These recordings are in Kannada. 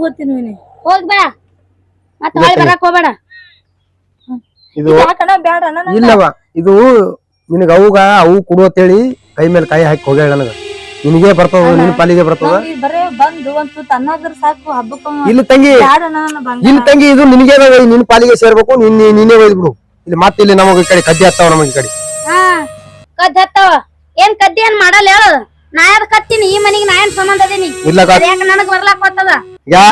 ಹೋಗ್ತೀನಿ ವಿನಿ. ಹೋಗ್ ಬಾ ಮತ್ತ ಹೊಳ್ ಬರಾಕ್ ಹೋಗ್ಬೇಡ. ಇದು ಯಾಕಣ್ಣ ಬ್ಯಾಡ ಅಣ್ಣ ನಂಗ್? ಇಲ್ಲವ ಇದು ನಿನಗ ಅವುಗ ಅವು ಕೊಡು ಅಂತೇಳಿ ಕೈ ಮೇಲೆ ಕೈ ಹಾಕಿ ಹೋಗ್ಯಾಳ ನನಗ. ನಿನಗೆ ಬರ್ತದ ನಿನ್ ಪಾಲಿಗೆ ಬರ್ತದ? ನಾವ್ ಬರೇ ಬಂದು ಒಂದ್ ತುತ್ತು ಸಾಕು ಹಬ್ಬಕ್ಕ ಇಲ್ಲಿ ತಂಗಿ. ಬ್ಯಾಡಣ್ಣ ನನ್ನ ಇಲ್ಲಿ ತಂಗಿ ಇದು ನಿನಗೆ ನಿನ್ ಪಾಲಿಗೆ ಸೇರ್ಬೇಕು ನಿನ್ ನೀನೇ ಒಯ್ದು ಬಿಡು. ಇಲ್ಲಿ ಮತ್ತೆ ಇಲ್ಲಿ ನಮಗ ಈ ಕಡೆ ಕದ್ದಿ ಹತ್ತಾವ ನಮಗ ಈ ಕಡೆ. ಹಾ ಕದ್ದಿ ಹತ್ತಾವ. ಏನ್ ಕದ್ದಿ ಏನ್ ಮಾಡಲ್ಲ ಹೇಳು. ನಾ ಯಾವ್ದು ಕತ್ತೀನಿ? ಈ ಮನಿಗ್ ನಾ ಏನ್ ಸಂಬಂಧ ಅದೀನಿ? ಇಲ್ಲ ಕಾ- ಯಾಕ ನನಗ್ ಬರ್ಲಾಕ್ ಬರ್ತದ ಯಾ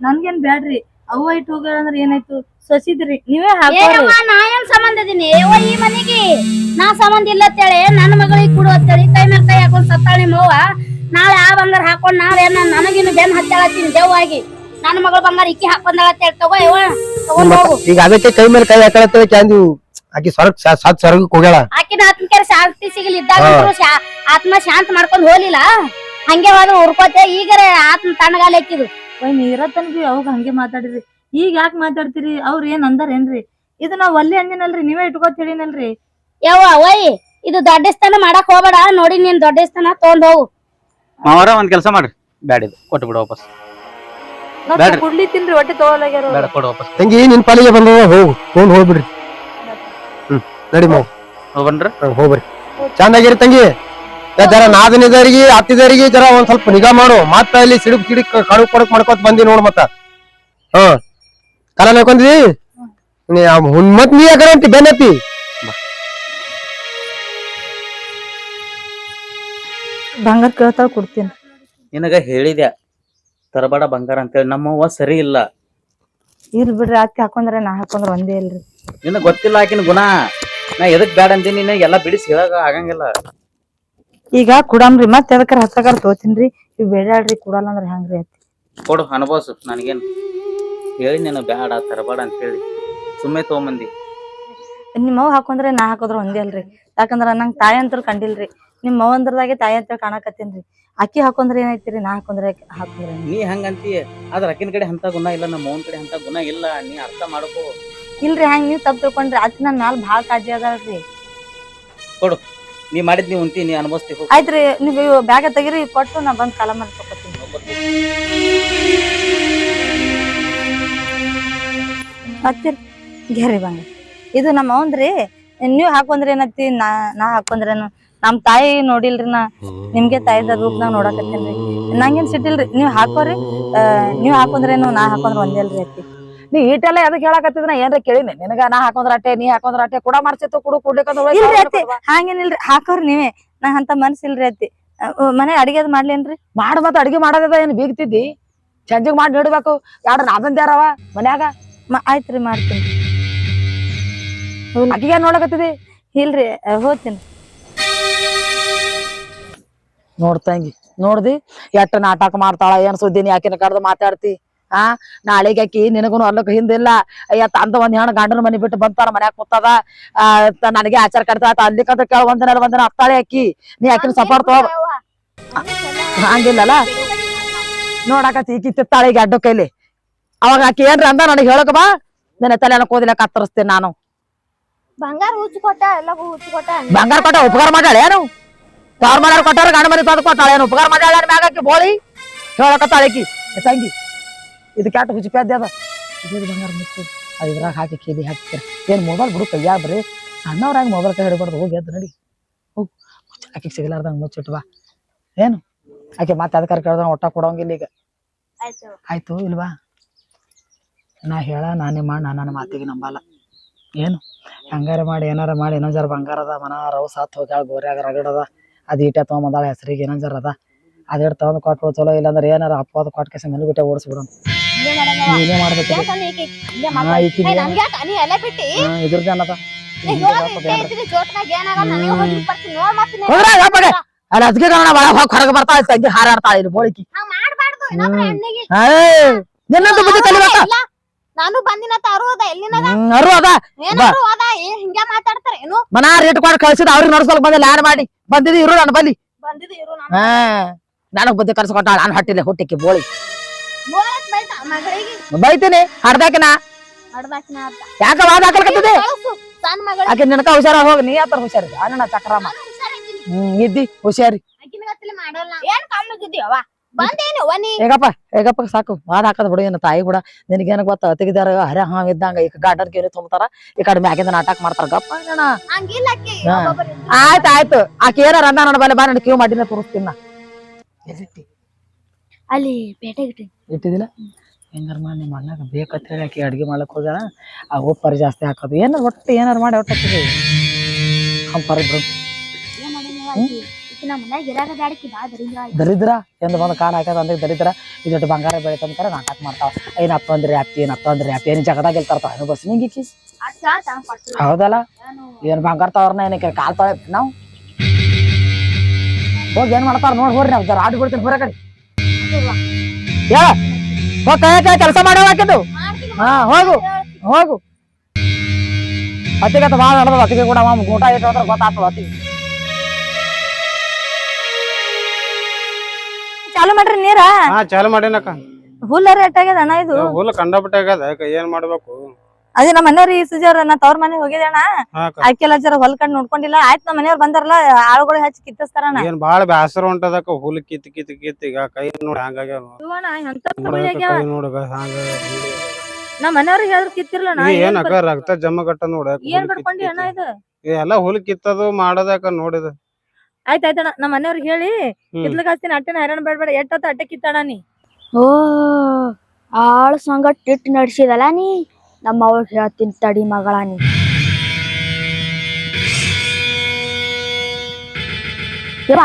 ನನ್ಗೇನ್ ಬ್ಯಾಡ್ರಿ. ಅವ್ವ ಇಟ್ಟು ಅಂದ್ರ ಏನಾಯ್ತು? ಸೊಸಿದ್ರಿ ನೀವೇ ಹಾಕೋರಿ. ನಾ ಏನ್ ಸಂಬಂಧ ಅದೀನಿ? ಏವ ಈ ಮನಿಗೆ? ನಾ ಸಂಬಂಧ ಇಲ್ಲ ಅಂತೇಳಿ ನನ್ನ ಮಗಳಿಗೆ ಕೊಡು ಅಂತೇಳಿ ಕೈ ಮೇಲೆ ಕೈ ಹಾಕೊಂಡ್ ಸತ್ತಾಳಿ ಮವ್ವ ನಾಳೆ ಆ ಬಂಗಾರ ಹಾಕೊಂಡ್ ನಾವೇನ ನನಗಿನ್ನು ಬೆನ್ ಹತ್ತಾಳತ್ತೀನಿ ದೆವ್ವಾಗಿ ನನ್ನ ಮಗಳ ಬಂಗಾರ ಇಕ್ಕಿ ಹಾಕೊಂಡಾಳ ಅಂತೇಳಿ ತಗೋ ಯವ್ವ. ತಗೊಂಡ್ ಹೋಗು. ಈಗ ಅದಕ್ಕೆ ಕೈ ಮೇಲೆ ಕೈ ಹಾಕಳತ್ತೇಳಿ ಕ್ಯಾಂದಿ ಆಕಿ ಸ್ವರ್ಗ ಸಾತ್ ಸ್ವರ್ಗಕ್ಕೆ ಹೋಗ್ಯಾಳ. ಆಕಿನ ಆತ್ಮಕ್ಕೆ ಶಾಂತಿ ಸಿಗಲಿ ಇದ್ದಾಗ ಆತ್ಮ ಶಾಂತ ಮಾಡ್ಕೊಂಡ್ ಹೋಗ್ಲಿಲ್ಲ. ಹಂಗೆ ಹೋದ ಉರ್ಕೋತೆ ಈಗ ಆತ್ಮ ತಣ್ಣಗಾಲ ಹಾಕಿದ್ರು ಒಯ್ ನೀರತ್ತನ್ ಬಿ ಅವಾಗ ಹಂಗೆ ಮಾತಾಡಿದ್ರಿ. ಈಗ ಯಾಕೆ ಮಾತಾಡ್ತೀರಿ? ಅವ್ರ ಏನ್ ಅಂದಾರೇನ್ರಿ? ಇದು ನಾವ್ ಒಲ್ಲಿ ಅಂದಿನಲ್ರಿ ನೀವೇ ಇಟ್ಕೋತ ಹೇಳಿನಲ್ರಿ. ಯವ್ವ ಓಯ್ ಇದು ದೊಡ್ಡ ಸ್ಥಾನ ಮಾಡಕ್ ಹೋಗ್ಬೇಡ. ನೋಡಿ ನೀನ್ ದೊಡ್ಡ ಸ್ಥಾನ ತಗೊಂಡ್ ಹೋಗು. ಮಾವರ ಒಂದ್ ಕೆಲಸ ಮಾಡ್ರಿ. ಬ್ಯಾಡ ಇದು. ಕೊಟ್ಟು ಬಿಡು ವಾಪಸ್. ನಾವ್ ಬ್ಯಾಡ್ರಿ. ಕುಡ್ಲಿ ತಿನ್ರಿ ಹೊಟ್ಟೆ ತಗೊಳಗ್ಯಾರ ಬೇಡ ಕೊಡು ವಾಪಸ್. ತಂಗಿ ನಿನ್ ಪಾಲಿಗೆ ಬಂದದ ಹೋಗು. ತಗೊಂಡ್ ಹೋಗ್ಬಿಡ್ರಿ. ನಡಿ ಮಾವು ಹೋಗ್ಬನ್ರಿ. ಹ್ಮ್, ಹೋಗ್ಬರ್ರಿ. ಚಂದಾಗಿರಿ ತಂಗಿ. ಜರ ನಾದನಿದರಿಗೆ ಹತ್ತಿದರಿಗೆ ಜರ ಒಂದ್ ಸ್ವಲ್ಪ ನಿಗಾ ಮಾಡು. ಮತ್ತ ಇಲ್ಲಿ ಸಿಡುಕ್ ಸಿಡಿ ಕಡುಕ್ ಕೊಡಕ್ ಮಾಡ್ಕೊತ ಬಂದಿ ನೋಡ್ ಮತ್ತ. ಹ. ಕಲ ನೋಡ್ಕೊಂಡಿ ನೀ ಮತ್ ನೀ ಯಾಕಡೆ ಅಂತಿ ಬೆನ್ನತ್ತಿ ಬಂಗಾರ ಕೇಳ್ತಾಳ ಕೊಡ್ತೀನಿ. ನಿನಗ ಹೇಳಿದ್ಯಾ? ತರಬೇಡ ಬಂಗಾರ ಅಂತೇಳಿ. ನಮ್ಮವ್ವ ಸರಿ ಇಲ್ಲ. ಇಲ್ ಬಿಡ್ರಿ ಆಕೆ ಹಾಕೊಂಡ್ರೆ ನಾ ಹಾಕೊಂಡ್ರೆ ಒಂದೇ ಇಲ್ರಿ. ನಿನಗ್ ಗೊತ್ತಿಲ್ಲ ಆಕಿನ ಗುಣ. ನಾ ಎದಕ್ ಬ್ಯಾಡ ಅಂತೀನಿ ನಿನ್ನ ಎಲ್ಲಾ ಬಿಡಿಸಿ ಹೇಳಾಗ ಆಗಂಗಿಲ್ಲ. ಈಗ ಕುಡಮ್ರಿ ಮತ್ ಎದಕ್ಕಾರ ಹತ್ತಕಾರ ತೋತೀನ್ರಿ ಇವ್ ಬೇಡಾಡ್ರಿ ಕುಡಲ್ಲ ಅಂದ್ರ ಹೆಂಗ್ರಿ ಅತ್ತಿ? ಕೊಡು ಅನುಭವಿಸು ನನಗೇನ್. ಹೇಳಿ ನೀನು ಬ್ಯಾಡ ತರಬೇಡ ಅಂತ ಹೇಳಿ. ಸುಮ್ಮನೆ ತಗೊಂಬಂದಿ. ನಿಮ್ಮ ಅವ್ ಹಾಕೊಂಡ್ರೆ ನಾ ಹಾಕೋದ್ರ ಒಂದೇ ಅಲ್ರಿ. ಯಾಕಂದ್ರ ನಂಗೆ ತಾಯಿ ಅಂತ ಕಂಡಿಲ್ರಿ. ನಿಮ್ಮ ಅವ್ ಅಂದ್ರದಾಗೆ ತಾಯಿ ಅಂತ ಕಾಣಕತ್ತೀನ್ರಿ. ಅಕ್ಕಿ ಹಾಕೊಂಡ್ರೆ ಏನೈತಿರಿ ನಾ ಹಾಕೊಂಡ್ರೆ ಹಾಕೊಂಡ್ರೆ ನೀ ಹಂಗಂತೀಯ. ಆದ್ರ ಅಕ್ಕಿನ ಕಡೆ ಅಂತ ಗುಣ ಇಲ್ಲ ನಮ್ಮ ಅವನ ಕಡೆ ಅಂತ ಗುಣ ಇಲ್ಲ. ನೀ ಅರ್ಥ ಮಾಡ್ಕೋ. ಇಲ್ರಿ ಹಂಗ ನೀವ್ ತಪ್ಪ ತಿಳ್ಕೊಂಡ್ರಿ. ಅದ್ ನನ್ ಮ್ಯಾಲ ಭಾಳ ಕಾಳಜಿ ಅದಲ್ರಿ ನೀ ಮಾಡಿದ್ ನೀ ಉಂತಿ ನೀ ಅನುಭವಿಸ್ತಿ ಹೋಗ್. ಆಯ್ತ್ರಿ ನೀವು ಬ್ಯಾಗ ತೆಗಿರಿ ಕೊಟ್ಟು ನಾ ಬಂದ್ ಕಾಲ ಮಾಡಿ ತಗೋತೀನಿ ಗೆರಿ ಬಂಗ ಇದು ನಮ್ಮ ಅವನ್ರಿ. ನೀವ್ ಹಾಕೊಂಡ್ರಿ ಏನತ್ತಿ? ನಾ ನಾ ಹಾಕೊಂಡ್ರೇನು? ನಮ್ ತಾಯಿ ನೋಡಿಲ್ರಿ ನಾ. ನಿಮ್ಗೆ ತಾಯಿದ ರೂಪನಾಗ ನೋಡಕತ್ತೇನ್ರಿ. ನಂಗೇನ್ ಸಿಟ್ಟಿಲ್ರಿ? ನೀವ್ ಹಾಕೋರಿ. ಆ, ನೀವ್ ಹಾಕೊಂಡ್ರೇನು ನಾ ಹಾಕೊಂಡ್ರ ಒಂದೇ ಅಲ್ರಿ ಅತ್ತಿ. ನೀ ಈಟೆಲ್ಲ ಎದಕ್ ನಾ ಏನ್ರ ಕೇಳಿನಿ? ನಿನಗ ನಾ ಹಾಕೊಂಡ್ರ ಅಟ್ಟೆ ನೀ ಹಾಕೊಂಡ್ರ ಅಟ್ಟೆ ಕೂಡ ಮಾಡ್ಸಿತ್ತು ಕುಡು ಇಲ್ರಿ ಅತ್ತಿ. ಹಂಗೇನಿಲ್ರಿ ಹಾಕೋರಿ ನೀವೇ. ನಾ ಅಂತ ಮನ್ಸಿಲ್ರಿ ಅತ್ತಿ. ಮನೆ ಅಡಿಗೆ ಅದ್ ಮಾಡ್ಲೇನ್ರಿ? ಮಾಡ್ ಮತ್ತ ಅಡಿಗೆ ಮಾಡೋದ ಏನ್ ಬೀಗ್ತಿದ್ದಿ? ಚಂಜಿಗ್ ಮಾಡಿ ನೀಡ್ಬೇಕು. ಯಾರು ನಾದಂದ ಯಾರವ ಮನ್ಯಾಗ? ಮ- ಆಯ್ತ್ರಿ ಮಾಡ್ತೀನಿ. ಅಕ್ಕಿಗೆ ನೋಡಕತ್ತಿದಿ ಇಲ್ರಿ ಹೋಗ್ತೀನಿ. ನೋಡ್ತಂಗಿ ನೋಡ್ದಿ? ಎಟ್ಟ ನಾಟಕ ಮಾಡ್ತಾಳ ಏನ್ ಸುದ್ದಿ ಯಾಕಿನ ಕಡ್ದು ಮಾತಾಡ್ತಿ? ಆ? ನಾಳೆಗೆ ಆಕಿ ನಿನಗುನು ಅಲ್ಲಕ್ ಹಿಂದಿಲ್ಲ ಅಯ್ಯ ತಂದ ಒಂದ್ ಹೆಣ್ಣು ಗಂಡನ ಮನಿ ಬಿಟ್ಟು ಬಂತಾನ ಮನ್ಯಾಗ ಕೂತದ. ಆ ತ- ನನಗೆ ಆಚಾರ ಕಡ್ತಾ ಅಲ್ಲಿಕಂದ್ರ ಕೇಳ ಒಂದಿನ ಒಂದಿನ ಹತ್ತಾಳೆ ಅಕ್ಕಿ ನೀ ಆಕಿನ ಸಪೋರ್ಟ್ ತಗೋ. ಹಂಗಿಲ್ಲಲ್ಲ? ನೋಡಾಕತ್ತಿ ಈಕಿ ತಿತ್ತಾಳೆ ಈಗ ಅಡ್ಡ ಕೈಲಿ. ಅವಾಗ ಆಕಿ ಏನ್ರ ಅಂದ ನನಗೆ ಹೇಳಕ ಬಾ. ನಿನ್ನ ತಲೆನ ಕೂದಲ ಕತ್ತರಿಸ್ತೇನೆ ನಾನು. ಬಂಗಾರ ಹುಚ್ಚ ಕೊಟ್ಟ ಎಲ್ಲ ಹುಚ್ಚ ಕೊಟ್ಟ ಬಂಗಾರ ಕೊಟ್ಟ ಉಪಕಾರ ಮಾಡ್ಯಾಳ ಏನು? ತಾರ್ ಮನೆಯವ್ರ ಕೊಟ್ಟಾರ ಗಂಡ ಮನೆ ತಂದು ಕೊಟ್ಟಾಳ ಏನು ಉಪಕಾರ ಮಾಡ್ಯಾಳ ಏನ್ ಮ್ಯಾಗ ಆಕಿ ಬೋಳಿ? ಹೇಳಕತ್ತಾಳ ಆಕಿ ಏ ತಂಗಿ ಇದು ಕ್ಯಾಟ್ ಹುಚ್ಚಿ ಪ್ಯಾದ್ಯ ಅದ. ಇದು ಬಂಗಾರ ಮುಚ್ಚು ಅದು ಇದ್ರಾಗ ಹಾಕಿ ಕೇಳಿ ಹಾಕಿ ಏನು ಮೊಬೈಲ್ ಬಿಡು ಕೈಯಾಗ ಬರಿ ಸಣ್ಣವ್ರಾಗ ಮೊಬೈಲ್ ಕೈ ಹಿಡ್ಬಾರ್ದು. ಹೋಗಿ ಎದ್ದು ನಡಿ. ಹೋಗಿ. ಆಕೆ ಸಿಗಲಾರ್ದಂಗ ಮುಚ್ಚಿಟ್ಟು ಬಾ ಏನು? ಆಕೆ ಮತ್ತೆ ಅದಕ್ಕೆ ಕೇಳ್ದ ಒಟ್ಟ ಕೊಡೋಂಗಿಲ್ಲ ಈಗ. ಆಯ್ತು. ಇಲ್ವಾ? ನಾ ಹೇಳ ನಾನೇ ಮಾಡಿ ನಾನು ನನ್ನ ಮಾತಿಗೆ ನಂಬಲ್ಲ. ಏನು? ಹಂಗಾರ ಮಾಡಿ ಏನಾರ ಮಾಡಿ ಏನೋ ಜರ ಬಂಗಾರದ ಮನ ರವ್ ಸಾತ್ ಹೋಗ್ಯಾಳ ಗೋರ್ಯಾಗ ರಗಡದ ಅದು. ಈಟ ತೊಗೊಂಬಂದಾಳ ಹೆಸರಿಗೆ ಏನೋ ಜರ ಅದ. ಅದೇಟ್ ತಗೊಂಡ್ ಕೊಟ್ಟು ಚಲೋ. ಇಲ್ಲಾಂದ್ರೆ ಏನಾರ ಅಪ್ಪ ಅದು ಕೊಟ್ಟು ಕೆಸ ಮನೆ ಬಿಟ್ಟೆ ಓಡಿಸ್ಬಿಡೋಣ. ನೀನೇ ಮಾಡ್ಬೇಕು ಹಾ ಇದ್ರದ್ದು ಅಲ್ಲಿ ಅದಕ್ಕೆ ಒಳ ಹೋಗಿ ಹೊರಗೆ ತಂಗಿ ಇಲ್ಲಿ ಬೋಳಿಕಿ. ಬುದ್ಧಿ ನಾನು ಬಂದಿನ ತಾರು ಅದ ಎಲ್ಲಿನ ಹ್ಮ್ ಅರು ಅದ ಏನಾರು ಅದ ಏ ಹಿಂಗ ಮಾತಾಡ್ತಾರ ಏನು? ಮನ ರೇಟ್ ಕೊಡ್ ಕಳ್ಸಿದ ಅವ್ರಿಗೆ ನಡ್ಸೋಕ್ ಬಂದಿಲ್ಲ ಯಾರು ಮಾಡಿ. ಬಂದಿದ್ದು ಇರು ನನ್ನ ಬಲ್ಲಿ. ಬಂದಿದ್ದು ಇರು ನಾನು ಹಾ. ನನಗ್ ಬುದ್ಧಿ ಕರ್ಸ್ಕೊಟ್ಟಾಳ ನಾನು ಹಟ್ಟಿಲ್ಲ ಹುಟ್ಟಿಕ್ಕಿ ಬೋಳಿ. ಬೈತೀನಿ ಹಡ್ದಾಕಿನ? ಯಾಕ ವಾದ ಹಾಕಲ್ಕತ್ತದೆ ಆಕೆ ನಿನಕ ಹುಷಾರ ಹೋಗ ನೀ ಆತರ ಹುಷಾರಿ ಅಣ್ಣ ಚಕ್ರಮ್ಮ. ಹ್ಮ್ ಇದ್ದಿ ಹುಷಾರಿ. ಹೇಗಪ್ಪ ಹೇಗಪ್ಪ ಸಾಕು. ವಾದ ಹಾಕದ್ ಬಿಡು ಏನು ತಾಯಿ ಕೂಡ. ನಿನಗೇನ ಗೊತ್ತ? ತೆಗಿದಾರ ಹರ ಹಾಂ ಇದ್ದಂಗ. ಈಗ ಗಾರ್ಡನ್ ಕೇಳಿ ತುಂಬತಾರ. ಈ ಕಡೆ ಮ್ಯಾಗಿಂದ ನಾಟಕ ಮಾಡ್ತಾರ. ಗಪ್ಪ ಆಯ್ತು ಆಯ್ತು. ಆಕೆ ಏನಾರ ಅಂದ ನನ್ನ ಬಲೆ ಬಾ ನನ್ ಕ್ಯೂ ಮಾಡಿನ ತೋರಿಸ್ತೀನಿ ನಾ. ಅಲ್ಲಿ ಪೇಟೆಗಿಟ್ಟಿ ಇಟ್ಟಿದಿಲ್ಲ ಹೆಂಗಾರ ಮಾಡಿ ನಿಮ್ಮ ಅಣ್ಣಗ ಬೇಕಂತ ಹೇಳಿ ಆಕಿ ಅಡ್ಗೆ ಮಾಡಕ್ ಹೋಗ್ಯಾಳ. ಆ ಉಪ್ಪರಿ ಜಾಸ್ತಿ ಹಾಕೋದು. ಏನಾರ ಒಟ್ಟು ಏನಾರ ಮಾಡಿ ಒಟ್ಟು ಹಂಪರ್ ಏನ್ ದರಿದ್ರ ಎಂದು ಬಂದು ಕಾಣ ಹಾಕ್ಯದ ಅಂದ್ರೆ ದರಿದ್ರ? ಇದೊಟ್ಟು ಬಂಗಾರ ಬೆಳಿತಂತಾರ ನಾಟಕ ಮಾಡ್ತಾವ ಏನ್ ಅತ್ತಂದ್ರಿ ಅತ್ತಿ ಏನ್ ಅಂದ್ರೆ ಅಪ್ಪಿ ಏನ್ ಜಗದಾಗ ಗೆಲ್ತಾರ್ತಾವ ಏನು ಬಸ್ ನಿಂಗೆ ಹೌದಲ್ಲ? ಏನ್? ಬಂಗಾರ ತವ್ರನ್ನ ಏನಕ್ಕೆ? ಕಾಲ್ ತಾವ್ ನಾವು? ಹೋಗಿ ಏನ್ ಮಾಡ್ತಾರ? ನೋಡಿ ಹೋಗ್ರಿ ನಾವು. ಜರ ಆಡಿ ಬಿಡ್ತೀನಿ ಬರ ಕಡೆ ಹೇಳ ಹೋಗ್ ಕೆಲಸ ಮಾಡೋ ಹಾಕಿದ್ದು. ಹಾ ಹೋಗು ಹೋಗು. ಅತ್ತಿಗೆ ಭಾಳ ನಡೆದ ಅತ್ತಿಗೆ ಕೂಡ ಮಾಮ ಊಟ ಇಟ್ಟು ಗೊತ್ತಾಗ್ತದ ಅತಿ ಚಾಲು ಮಾಡ್ರಿ ನೀರ. ಹಾ ಚಾಲು ಮಾಡಿನಕ್ಕ. ಹುಲ್ಲ ರೇಟ್ ಆಗ್ಯದ ಅಣ್ಣ ಇದು? ಹುಲ್ ಕಂಡಪಟ್ಟೆ ಏನ್ ಮಾಡ್ಬೇಕು? ಅದೇ ನಮ್ಮ ಮನೆಯವ್ರ ಈ ಸುಜಾರ ನಾ ತವ್ರ ಮನೆ ಹೋಗಿದ್ದೆ ಅಣ್ಣ ಹಾ ಅಕ್ಕ. ಆಕೆಲ್ಲ ಜರ ಹೊಲ್ ಕಂಡ್ ನೋಡ್ಕೊಂಡಿಲ್ಲ. ಆಯ್ತ್ ನಮ್ಮ ಮನೆಯವ್ರ ಬಂದಾರಲ್ಲ ಆಳುಗಳು ಹಚ್ಚಿ ಕಿತ್ತಸ್ತಾರಣ ಏನ್ ಬಾಳ ಬ್ಯಾಸರ ಹೊಂಟದಕ್ಕ ಹುಲ್ ಕಿತ್ ಕಿತ್ ಕಿತ್. ಈಗ ಕೈ ನೋಡಿ ಹಂಗಾಗ್ಯಾವ. ನಮ್ಮ ಮನೆಯವ್ರಿಗೆ ಹೇಳಿದ್ರು ಕಿತ್ತಿರ್ಲಣ್ಣ ಇದು ಏನಕ್ಕ ರಕ್ತ ಜಮ್ಮ ಕಟ್ಟ ನೋಡ ಏನ್ ಬಿಡ್ಕೊಂಡಿ ಅಣ್ಣ ಇದು? ಎಲ್ಲ ಹುಲ್ ಕಿತ್ತದು ಮಾಡೋದಕ್ಕ ನೋಡಿದ. ಆಯ್ತಾಯ್ತಣ್ಣ ನಮ್ಮ ಮನೆಯವ್ರಿಗೆ ಹೇಳಿ. ಕಿತ್ಲಕ್ ಹಚ್ತೀನಿ ಅಟ್ಟೆನ ಹೈರಾಣ ಬೇಡಬೇಡ ಎಟ್ಟತ್ತ ಅಟ್ಟೆ ಕಿತ್ತಣ್ಣ ನೀ? ಓ ಆಳ್ ಸಂಗಟ್ ಇಟ್ಟು ನಡ್ಸಿದಲ್ಲ ನೀ? ನಮ್ಮ ಅವ್ವ ಹೇಳ್ತೀನಿ ತಡಿ ಮಗಳ ನೀ ಇವ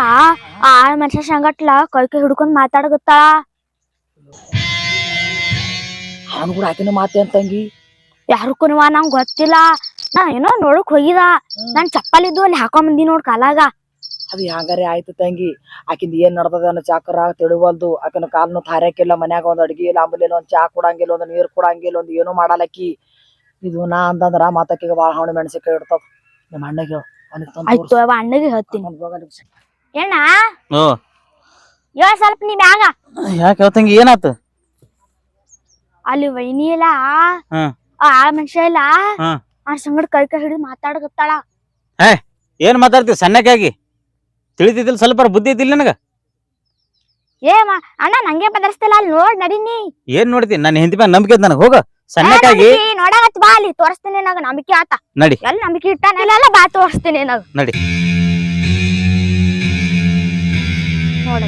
ಆ ಆಳ್ ಮನುಷ್ಯ ಸಂಗಟ್ಲ ಕೈ ಕೈ ಹಿಡ್ಕೊಂಡ್ ಮಾತಾಡಗತ್ತಾಳ ಅವನು ಕೂಡ ಆಕಿನ ಮಾತೆ ಅಂತಂಗಿ ಯಾರಕ್ಕೂ ನಂಗ್ ಗೊತ್ತಿಲ್ಲ. ನಾ ಏನೋ ನೋಡಕ್ ಹೋಗಿದ. ನಾನ್ ಚಪ್ಪಲಿದ್ದು ಅಲ್ಲಿ ಹಾಕೊಂಡ್ ಬಂದಿ ನೋಡ್ ಕಾಲಾಗ. ಅದು ಹ್ಯಾಂಗಾರೆ ಆಯ್ತು ತಂಗಿ? ಆಕಿಂದ ಏನ್ ನಡ್ದದ ಅನ್ನೋ ಚಾಕರ ತಿಳಿವಲ್ದು. ಆಕಿನ ಕಾಲ್ನು ತಾರ್ಯಾಕಿಲ್ಲ ಮನ್ಯಾಗ ಒಂದ್ ಅಡ್ಗಿ ಇಲ್ಲ ಆಮೇಲೆ ಒಂದ್ ಚಾ ಕೊಡಂಗಿಲ್ಲ ಒಂದ್ ನೀರ್ ಕೊಡಂಗಿಲ್ಲ ಒಂದ್ ಏನು ಮಾಡಲಕ್ಕಿ ಇದು ನಾ ಅಂತಂದ್ರ ಮಾತಾಕಿಗೆ ಬಾಳ ಹಣ್ಣು ಮೆಣಸಿಕಾಯಿ ಇಡ್ತಾವ ನಿಮ್ಮ ಅಣ್ಣಗೆ ಆಯ್ತು ಅವ ಅಣ್ಣಗೆ ಹೇಳ್ತೀನಿ. ಏನ ಓ ಇವ ಸ್ವಲ್ಪ ನೀ ಬ್ಯಾಗ ಯಾಕೆ ಹೇಳ್ತಂಗಿ ಏನಾತು? ಅಲ್ಲಿ ವೈನಿ ಇಲ್ಲ ಹ್ಮ್. ಆ ಮನುಷ್ಯ ಇಲ್ಲ. ಆ ಸಂಗಡ ಕೈ ಕೈ ಹಿಡಿದು ಮಾತಾಡಗತ್ತಾಳ. ಏನ್ ಮಾತಾಡ್ತೀವಿ ಸಣ್ಣಕ್ಕಾಗಿ? ತಿಳಿತಿದ್ದಿಲ್ಲ ಸ್ವಲ್ಪ ಬುದ್ಧಿ ಇದ್ದಿಲ್ಲ ನನಗ? ಏ ಮಾ- ಅಣ್ಣ ನಂಗೆ ಬದರ್ಸ್ತಿಲ್ಲ ಅಲ್ಲಿ ನೋಡ್ ನಡೀನಿ ಏನ್ ನೋಡ್ತೀನಿ ನನ್ನ ಹೆಂಡತಿ ಮೇಲೆ ನಂಬಿಕೆ ನನಗೆ ಹೋಗ. ಸಣ್ಣಕ್ಕಾಗಿ ನೋಡಾಗತ್ ಬಾ ಅಲ್ಲಿ ತೋರಿಸ್ತೀನಿ ನಾಗ ನಂಬಿಕೆ ಆತ. ನಡಿ. ಎಲ್ಲಿ ನಂಬಿಕೆ ಇಟ್ಟಾನ ಎಲ್ಲ ಬಾ ತೋರಿಸ್ತೀನಿ ನಾಗ. ನಡಿ. ನೋಡ.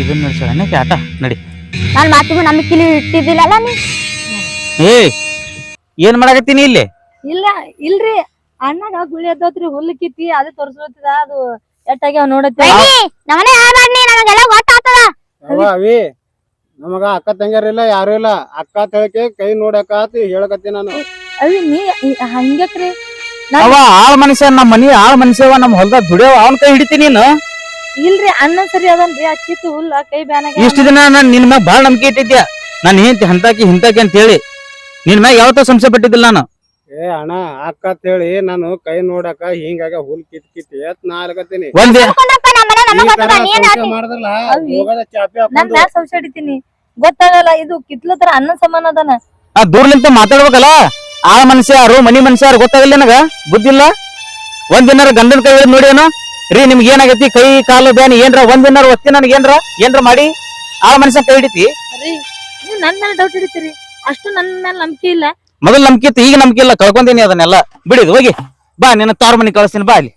ಇದನ್ನ ನೋಡಿ ಸಣ್ಣಕ್ಕೆ ಆಟ ನಡಿ. ನಾನ್ ಮಾತಿಗೂ ನಂಬಿಕೆ ಇಟ್ಟಿದ್ದಿಲ್ಲಲ್ಲ ನೀ? ಏ ಏನ್ ಮಾಡಕತ್ತೀನಿ ಇಲ್ಲಿ? ಇಲ್ಲ ಇಲ್ರಿ. ಅಣ್ಣಗ ಗುಳಿ ಎದ್ದೋತ್ರಿ ಹುಲ್ಲು ಕಿತ್ತಿ ಅದೇ ತೋರ್ಸ್ಲತ್ತದ ಅದು ನೋಡತ್ತಿ. ನಮ್ಮನೆ ಹೇಳ್ಬಾರ್ನಿ ನನಗೆಲ್ಲ ಗೊತ್ತಾಗ್ತದ. ಅವ ಅವಿ ನಮಗ ಅಕ್ಕ ತಂಗ್ಯಾರಿಲ್ಲ ಯಾರು ಇಲ್ಲ ಅಕ್ಕ ತಳಕೆ ಕೈ ನೋಡಕ ಹೇಳಕತ್ತಿ ನಾನು. ಅವಿ ನೀ ಹಂಗ್ಯಾಕ್ರಿ? ಅವ ಆಳ್ ಮನುಷ್ಯ ನಮ್ಮ ಮನಿ ಆಳ್ ಮನುಷ್ಯವ ನಮ್ಮ ಹೊಲ್ದಾಗ ದುಡಿಯವ ಅವನ್ ಕೈ ಹಿಡಿತಿ ನೀನು? ಇಲ್ರಿ ಅಣ್ಣ ಸರಿ ಅದನ್ರಿ ಅಕ್ಕಿತ್ತು ಕಿತ್ತು ಹುಲ್ಲ ಕೈ ಬ್ಯಾನಾಗ. ಇಷ್ಟು ದಿನ ನಾನು ನಿನ್ ಮ್ಯಾಗ ಭಾಳ ನಂಬಿಕೆ ಇಟ್ಟಿದ್ಯಾ? ನಾನು ಹೆಂಡತಿ ಹಂತಾಕಿ ಹಿಂತಾಕಿ ಅಂತ ಹೇಳಿ ನಿನ್ ಮ್ಯಾಗ ಯಾವತ್ತೂ ಸಂಶಯ ಪಟ್ಟಿದ್ದಿಲ್ಲ ನಾನು. ಏ ಅಣ್ಣ ಅಕ್ಕತ್ ಹೇಳಿ ನಾನು ಕೈ ನೋಡಕ ಹಿಂಗಾಗ ಹುಲ್ ಕಿತ್ ಕಿತ್ ಎತ್ ನಾ ಅಲ್ಕತ್ತೀನಿ ಒಂದೇ ತಿಳ್ಕೊಂಡಪ್ಪ ನಮ್ಮನೆ ನಮಗ್ ತರ ಗೊತ್ತದ? ನೀನ್ ಸಂಶಯ ಮಾಡಿದ್ರಲ್ಲ ಹೋಗದ ಚಾಪಿ ನನ್ ಹಾಕೊಂಡು ಮ್ಯಾಲ ಸಂಶಯ ಹಿಡಿತೀನಿ ಗೊತ್ತಾಗಲ್ಲ ಇದು ಕಿತ್ಲತರ ಅನ್ನ ಸಮಾನ ಅದನ. ಆ ದೂರ್ಲಿಂತ ಮಾತಾಡ್ಬೇಕಲ್ಲ? ಆ ಮನುಷ್ಯ ಯಾರು ಮನಿ ಮನುಷ್ಯ ಯಾರು ಗೊತ್ತಾಗಲ್ಲ ನನಗ? ಬುದ್ಧಿಲ್ಲ ಒಂದ್ ದಿನಾರ ಗಂಡನ ಕೈ ಹಿಡ್ದ್ ನೋಡಿ ಏನೋ? ರೀ ನಿಮ್ಗೆ ಏನಾಗೈತಿ? ಕೈ ಕಾಲು ಬ್ಯಾನಿ ಏನ್ರ? ಒಂದ್ ದಿನಾರ ಒತ್ತಿ ನನಗೆ ಏನ್ರ? ಏನ್ರ ಮಾಡಿ? ಆ ಮನುಷ್ಯ ಕೈ ಹಿಡಿತಿ? ರೀ ನೀವು ನನ್ ಮೇಲೆ ಡೌಟ್ ಹಿಡಿತೀರಿ. ಅಷ್ಟು ನನ್ ಮೇಲೆ ನಂಬಿಕೆ ಇಲ್ಲ. ಮೊದಲ್ ನಂಬಿಕೆ ಇತ್ತು ಈಗ ನಂಬಿಕೆ ಇಲ್ಲ ಕಳ್ಕೊಂತೀನಿ ಅದನ್ನೆಲ್ಲ. ಬಿಡಿದ್ ಹೋಗಿ. ಬಾ ನಿನ್ನ ತಾರ ಮನೆ ಕಳಿಸ್ತೀನಿ ಬಾ ಅಲ್ಲಿ.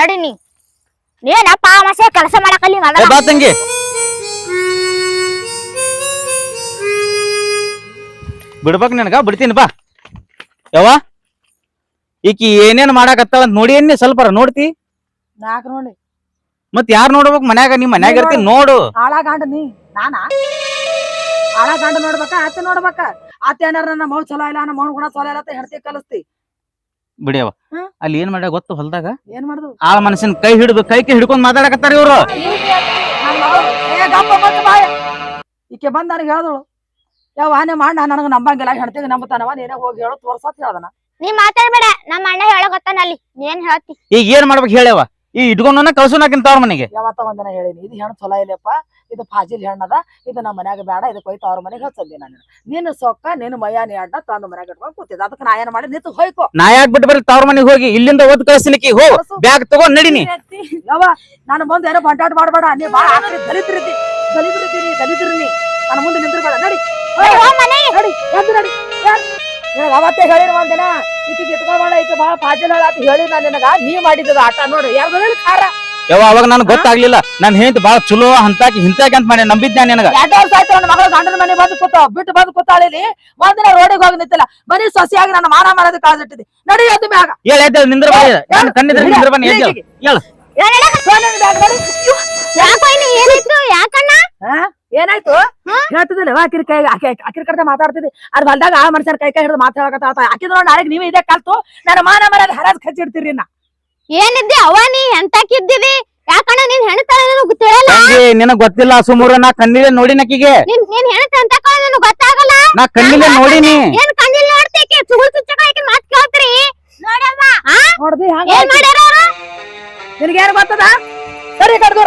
ನಡಿ ನೀ. ಕೆಲಸ ಮಾಡಕಲ್ಲಿ ಏ, ಬಾ ತಂಗಿ. ಬಿಡ್ಬೇಕ್ ನಿನಗ ಬಿಡ್ತೀನಿ ಬಾ. ಯಾವ ಈಕಿ ಏನೇನ್ ಮಾಡಾಕತ್ತಾಳ ಅಂತ ನೋಡಿ ಏನಿ ಸ್ವಲ್ಪ ನೋಡ್ತಿ? ನಾಕ್ ನೋಡಿ. ಮತ್ ಯಾರ್ ನೋಡ್ಬೇಕು? ಮನ್ಯಾಗ ನಿಮ್ ಮನ್ಯಾಗ ಇರ್ತೀನಿ ನೋಡು. ನೀ ನಾನಾ? ಆಳ ಗಂಡ ನೋಡ್ಬೇಕ ಆತ ನೋಡ್ಬೇಕ. ಆತ ಏನಾರ ನನ್ನ ಮೌ ಚಲೋ ಇಲ್ಲ ನಮ್ಮ ಮೌನ್ ಗುಣ ಚಲೋ ಇಲ್ಲ ಅಂತ ಹೆಣ್ತಿ ಕಲಿಸ್ತಿ. ಬಿಡಿಯವ ಹ್ಮ್. ಅಲ್ಲಿ ಏನ್ ಮಾಡ್ಯ ಗೊತ್ತು ಹೊಲ್ದಾಗ? ಏನ್ ಮಾಡುದು? ಆಳ ಮನಸ್ಸಿನ ಕೈ ಹಿಡಿದು ಕೈ ಕೈ ಹಿಡ್ಕೊಂಡ್ ಮಾತಾಡಕತ್ತಾರ ಇವ್ರು. ನನ್ ಮಗಳು, ಏ ಗಪ್ಪ ಬಾಯ್. ಈಕೆ ಬಂದ್ ನನಗೆ ಹೇಳಿದಳು ಯಾವ ಆನೆ ಮಾಡ ನನಗೆ ನಂಬಂಗಿಲ್ಲ ಹೆಣ್ತಿಗೆ ನಂಬತಾನವ ನೀನೇ ಹೋಗಿ ಹೇಳು ತೋರ್ಸತ್ ಹೇಳ್ದನ. ನೀ ಮಾತಾಡ್ಬೇಡ ನಮ್ಮ ಅಣ್ಣ ಹೇಳಕತ್ತಾನ ಅಲ್ಲಿ ನೀನ್ ಹೇಳ್ತಿ? ಈಗ ಏನ್ ಮಾಡ್ಬೇಕು ಹೇಳ್ಯವ ಈ ಇಟ್ಕೊಂಡ ಕಳ್ಸೋನಾಕಿಂತ ಅವ್ರ ಮನೆಗೆ. ಯಾವತ್ತ ಒಂದಿನ ಹೇಳಿನಿ ಇದು ಹೆಣ್ಣು ಚಲೋ ಇಲ್ಲಪ್ಪ ಇದು ಫಾಜಿಲ್ ಹೆಣ್ಣದ ಇದು ನಮ್ಮ ಮನ್ಯಾಗ ಬೇಡ ಇದಕ್ಕೆ ಹೋಯ್ತು ಅವ್ರ ಮನೆಗೆ ಹಚ್ಚಿ ನಾನು. ನೀನು ಸೊಕ್ಕ ನೀನು ಮಯಾನಿ ಅಡ್ಡ ತಂದು ಮನ್ಯಾಗ ಇಟ್ಕೊಂಡು ಕೂತಿದ್ದ ಅದಕ್ಕೆ ನಾ ಏನ್ ಮಾಡಿ ನಿಂತು ಹೋಯ್ಕೋ. ನಾ ಯಾಕೆ ಬಿಟ್ಟು ಬರ್ರಿ ತವ್ರ ಮನೆಗೆ ಹೋಗಿ ಇಲ್ಲಿಂದ ಓದ್ ಕಳಿಸ್ಲಿಕ್ಕೆ ಹೋ ಬ್ಯಾಗ್ ತಗೊಂಡ್ ನಡಿನಿ. ಯಾವ ನಾನು ಮುಂದೆ ಏನೋ ಬಂಟಾಟ ಮಾಡಬೇಡ ನೀ ಬಾ ಆಕ್ರಿ ದಲಿದ್ರಿದ್ದಿ ದಲಿದ್ರಿದ್ದೀನಿ ದಲಿದ್ರಿ ನನ್ನ ಮುಂದೆ ನಿಂತಿರ್ಬೇಡ ನಡಿ. ನಡಿ ನಡಿ ನಿನಗ ಅವತ್ತೇ ಹೇಳಿನ ಒಂದಿನ ಈಕಿಗೆ ಇಟ್ಕೊಬೇಡ ಈಕೆ ಫಾಜಿಲ್ ಹೇಳ ಅಂತ ಹೇಳಿ ನಾನು ನಿನಗ ನೀ ಮಾಡಿದ್ದದ ಆಟ ನೋಡು ಯಾರ್ದು ಖಾರ ಯಾವ ಅವಾಗ ನನಗೆ ಗೊತ್ತಾಗ್ಲಿಲ್ಲ ನನ್ ಹೆಂಡತಿ ಬಹಳ ಚಲೋ ಹಂತಾಕಿ ಹಿಂತಾಕಿ ಅಂತ ಮಾಡಿ ನಂಬಿದ್ದೆ ನಿನಗ ಎರಡು ವರ್ಷ ಆಯ್ತು ನನ್ನ ಮಗಳ ಗಂಡನ ಮನೆ ಬಂದು ಕೂತ ಬಿಟ್ಟು ಬಂದು ಕೂತಾಳಿಲಿ ಒಂದಿನ ರೋಡಿಗೆ ಹೋಗಿ ನಿಂತಿಲ್ಲ ಬರೀ ಸೊಸೆಯಾಗಿ ನನ್ನ ಮಾನ ಮಾರದ ಕಾಜಿಟ್ಟಿದ್ದಿ ನಡಿ ಅದು ಮ್ಯಾಗ ಹೇಳ ನಿಂದ್ರ ಬನ್ನಿ ಕಣ್ಣಿದ್ರೆ ನಿಂದ್ರ ಬನ್ನಿ ಹೇಳ ಹೇಳು ಯಾಕಣ್ಣ? ಏನಾಯ್ತು? ಹೇಳ್ತಿದ್ದಿಲ್ಲ ಆಕಿನ ಕೈ ಆಕಿ ಆಕಿನ ಕಡೆ ಮಾತಾಡ್ತಿದ್ದೆ. ಅದ್ ಹೊಲ್ದಾಗ ಆ ಮನುಷ್ಯನ ಕೈ ಕೈ ಹಿಡಿದು ಮಾತಾಡಕತ್ತ ಆಕಿದ್ ನೋಡ್ ನಾಳೆಗೆ ನೀವೇ ಇದೇ ಕಲ್ತು ನನ್ನ ಮಾನ ಮನ ಹರಾಜ್ ಖರ್ಚಿಡ್ತೀರಿ ನಾ ಏನಿದ್ದೆ ಅವ ನೀ ಎಂತಕ್ಕಿದ್ದಿದಿ ಯಾಕಣ್ಣ ನೀನ್ ಹೆಣ್ತಾಳ ನನಗ್ ತಿಳಿಯಲ್ಲ ನಿನಗ್ ಗೊತ್ತಿಲ್ಲ ಸುಮೂರ ನಾ ಕಣ್ಣಿಲೆ ನೋಡಿ ನಕಿಗೆ ನೀನ್ ನೀನ್ ಹೆಣ್ತ ಎಂತಕ್ಕ ನನಗ್ ಗೊತ್ತಾಗಲ್ಲ? ನಾ ಕಣ್ಣಿಲೆ ನೋಡಿನಿ. ಏನ್ ಕಣ್ಣಿಲ್ ನೋಡ್ತೇಕೆ ಚುಗುಳು ಚುಚ್ಚಕ ಆಕಿನ್ ಮಾತ್ ಕೇಳ್ತ್ರಿ. ನೋಡಮ್ಮ? ನೋಡ್ದಿ ಏನ್ ಮಾಡ್ಯಾರ? ನಿನಗೇನು ಗೊತ್ತದ? ಸರಿ ಕಡೆ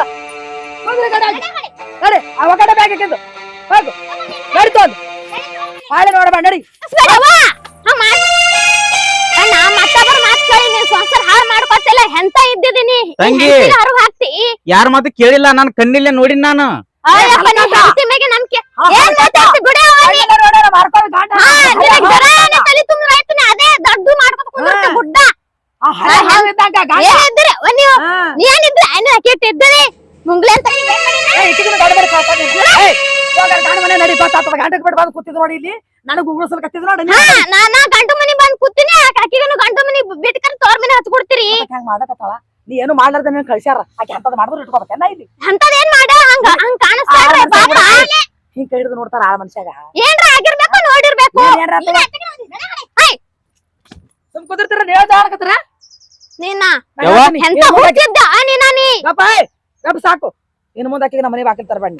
ಹೋಗ್ರಿ ಕಡೆ. ನಡಿ ಕಡೆ ಬ್ಯಾಗ್ ಹಾಕಿದ್ದು ಹೋಗು. ಹಾಳೆ ನೋಡಬ ನಡಿ ಸಂಸಾರ ಹಾಳ್ ಮಾಡ್ಕೊತಿಲ್ಲ ಎಂತ ಇದ್ದಿದೀನಿ ತಂಗಿ. ಯಾರ ಮಾತು ಕೇಳಿಲ್ಲ ನಾನು ಕಣ್ಣಿಲ್ಲ ನೋಡಿ ನಾನು ಮಾಡ್ಕೊತ ಗುಡ್ಡ. ನೀ ಏನಿದ್ರೆ ಮುಂಗ್ಲೆ ಅಂತ ನಾನಾ. ಗಂಟು ಮನಿ ಬಂದ್ ಕೂತೀನಿ ಆಕಿಗನು ಗಂಟು ಮನಿ ಬಿಟ್ಕರ್ ತೋರ್ ಮನಿ ಹಚ್ಕೊಡ್ತೀರಿ ಹೆಂಗ್ ಮಾಡಕತ್ತಾಳ ನೀ ಏನು ಮಾಡ್ಲಾರ್ದ ನೀನ್ ಕಳ್ಸ್ಯಾರ? ಆಕೆ ಅಂತದ್ ಮಾಡಿದ್ರು ಇಲ್ಲಿ? ಅಂತದ್ ಏನ್ ಮಾಡ ಹಂಗ ಹಂಗ ಕಾಣಿಸ್ತಾರ ಆ, ಪಾಪ ಹಿಂಗ್ ಕೈ ಹಿಡಿದು ನೋಡ್ತಾರ ಆಳ ಮನುಷ್ಯಾಗ. ಏನ್ರ ಆಗಿರ್ಬೇಕು ನೋಡಿರ್ಬೇಕು. ಸುಮ್ ಕುದಿರ್ತಾರ ನೀವ್ ಜಾಣಕತ್ತಾರ ನೀನ? ಎಂತ ಹೋಗ್ತಿದ್ದ ನೀನಾ ನೀ? ಗಪ್ಪ ಸಾಕು. ಇನ್ನು ಮುಂದೆ ಆಕಿಗೆ ನಮ್ಮ ಮನೆ ಬಾಕಿಲ್ ತರಬೇಡಿ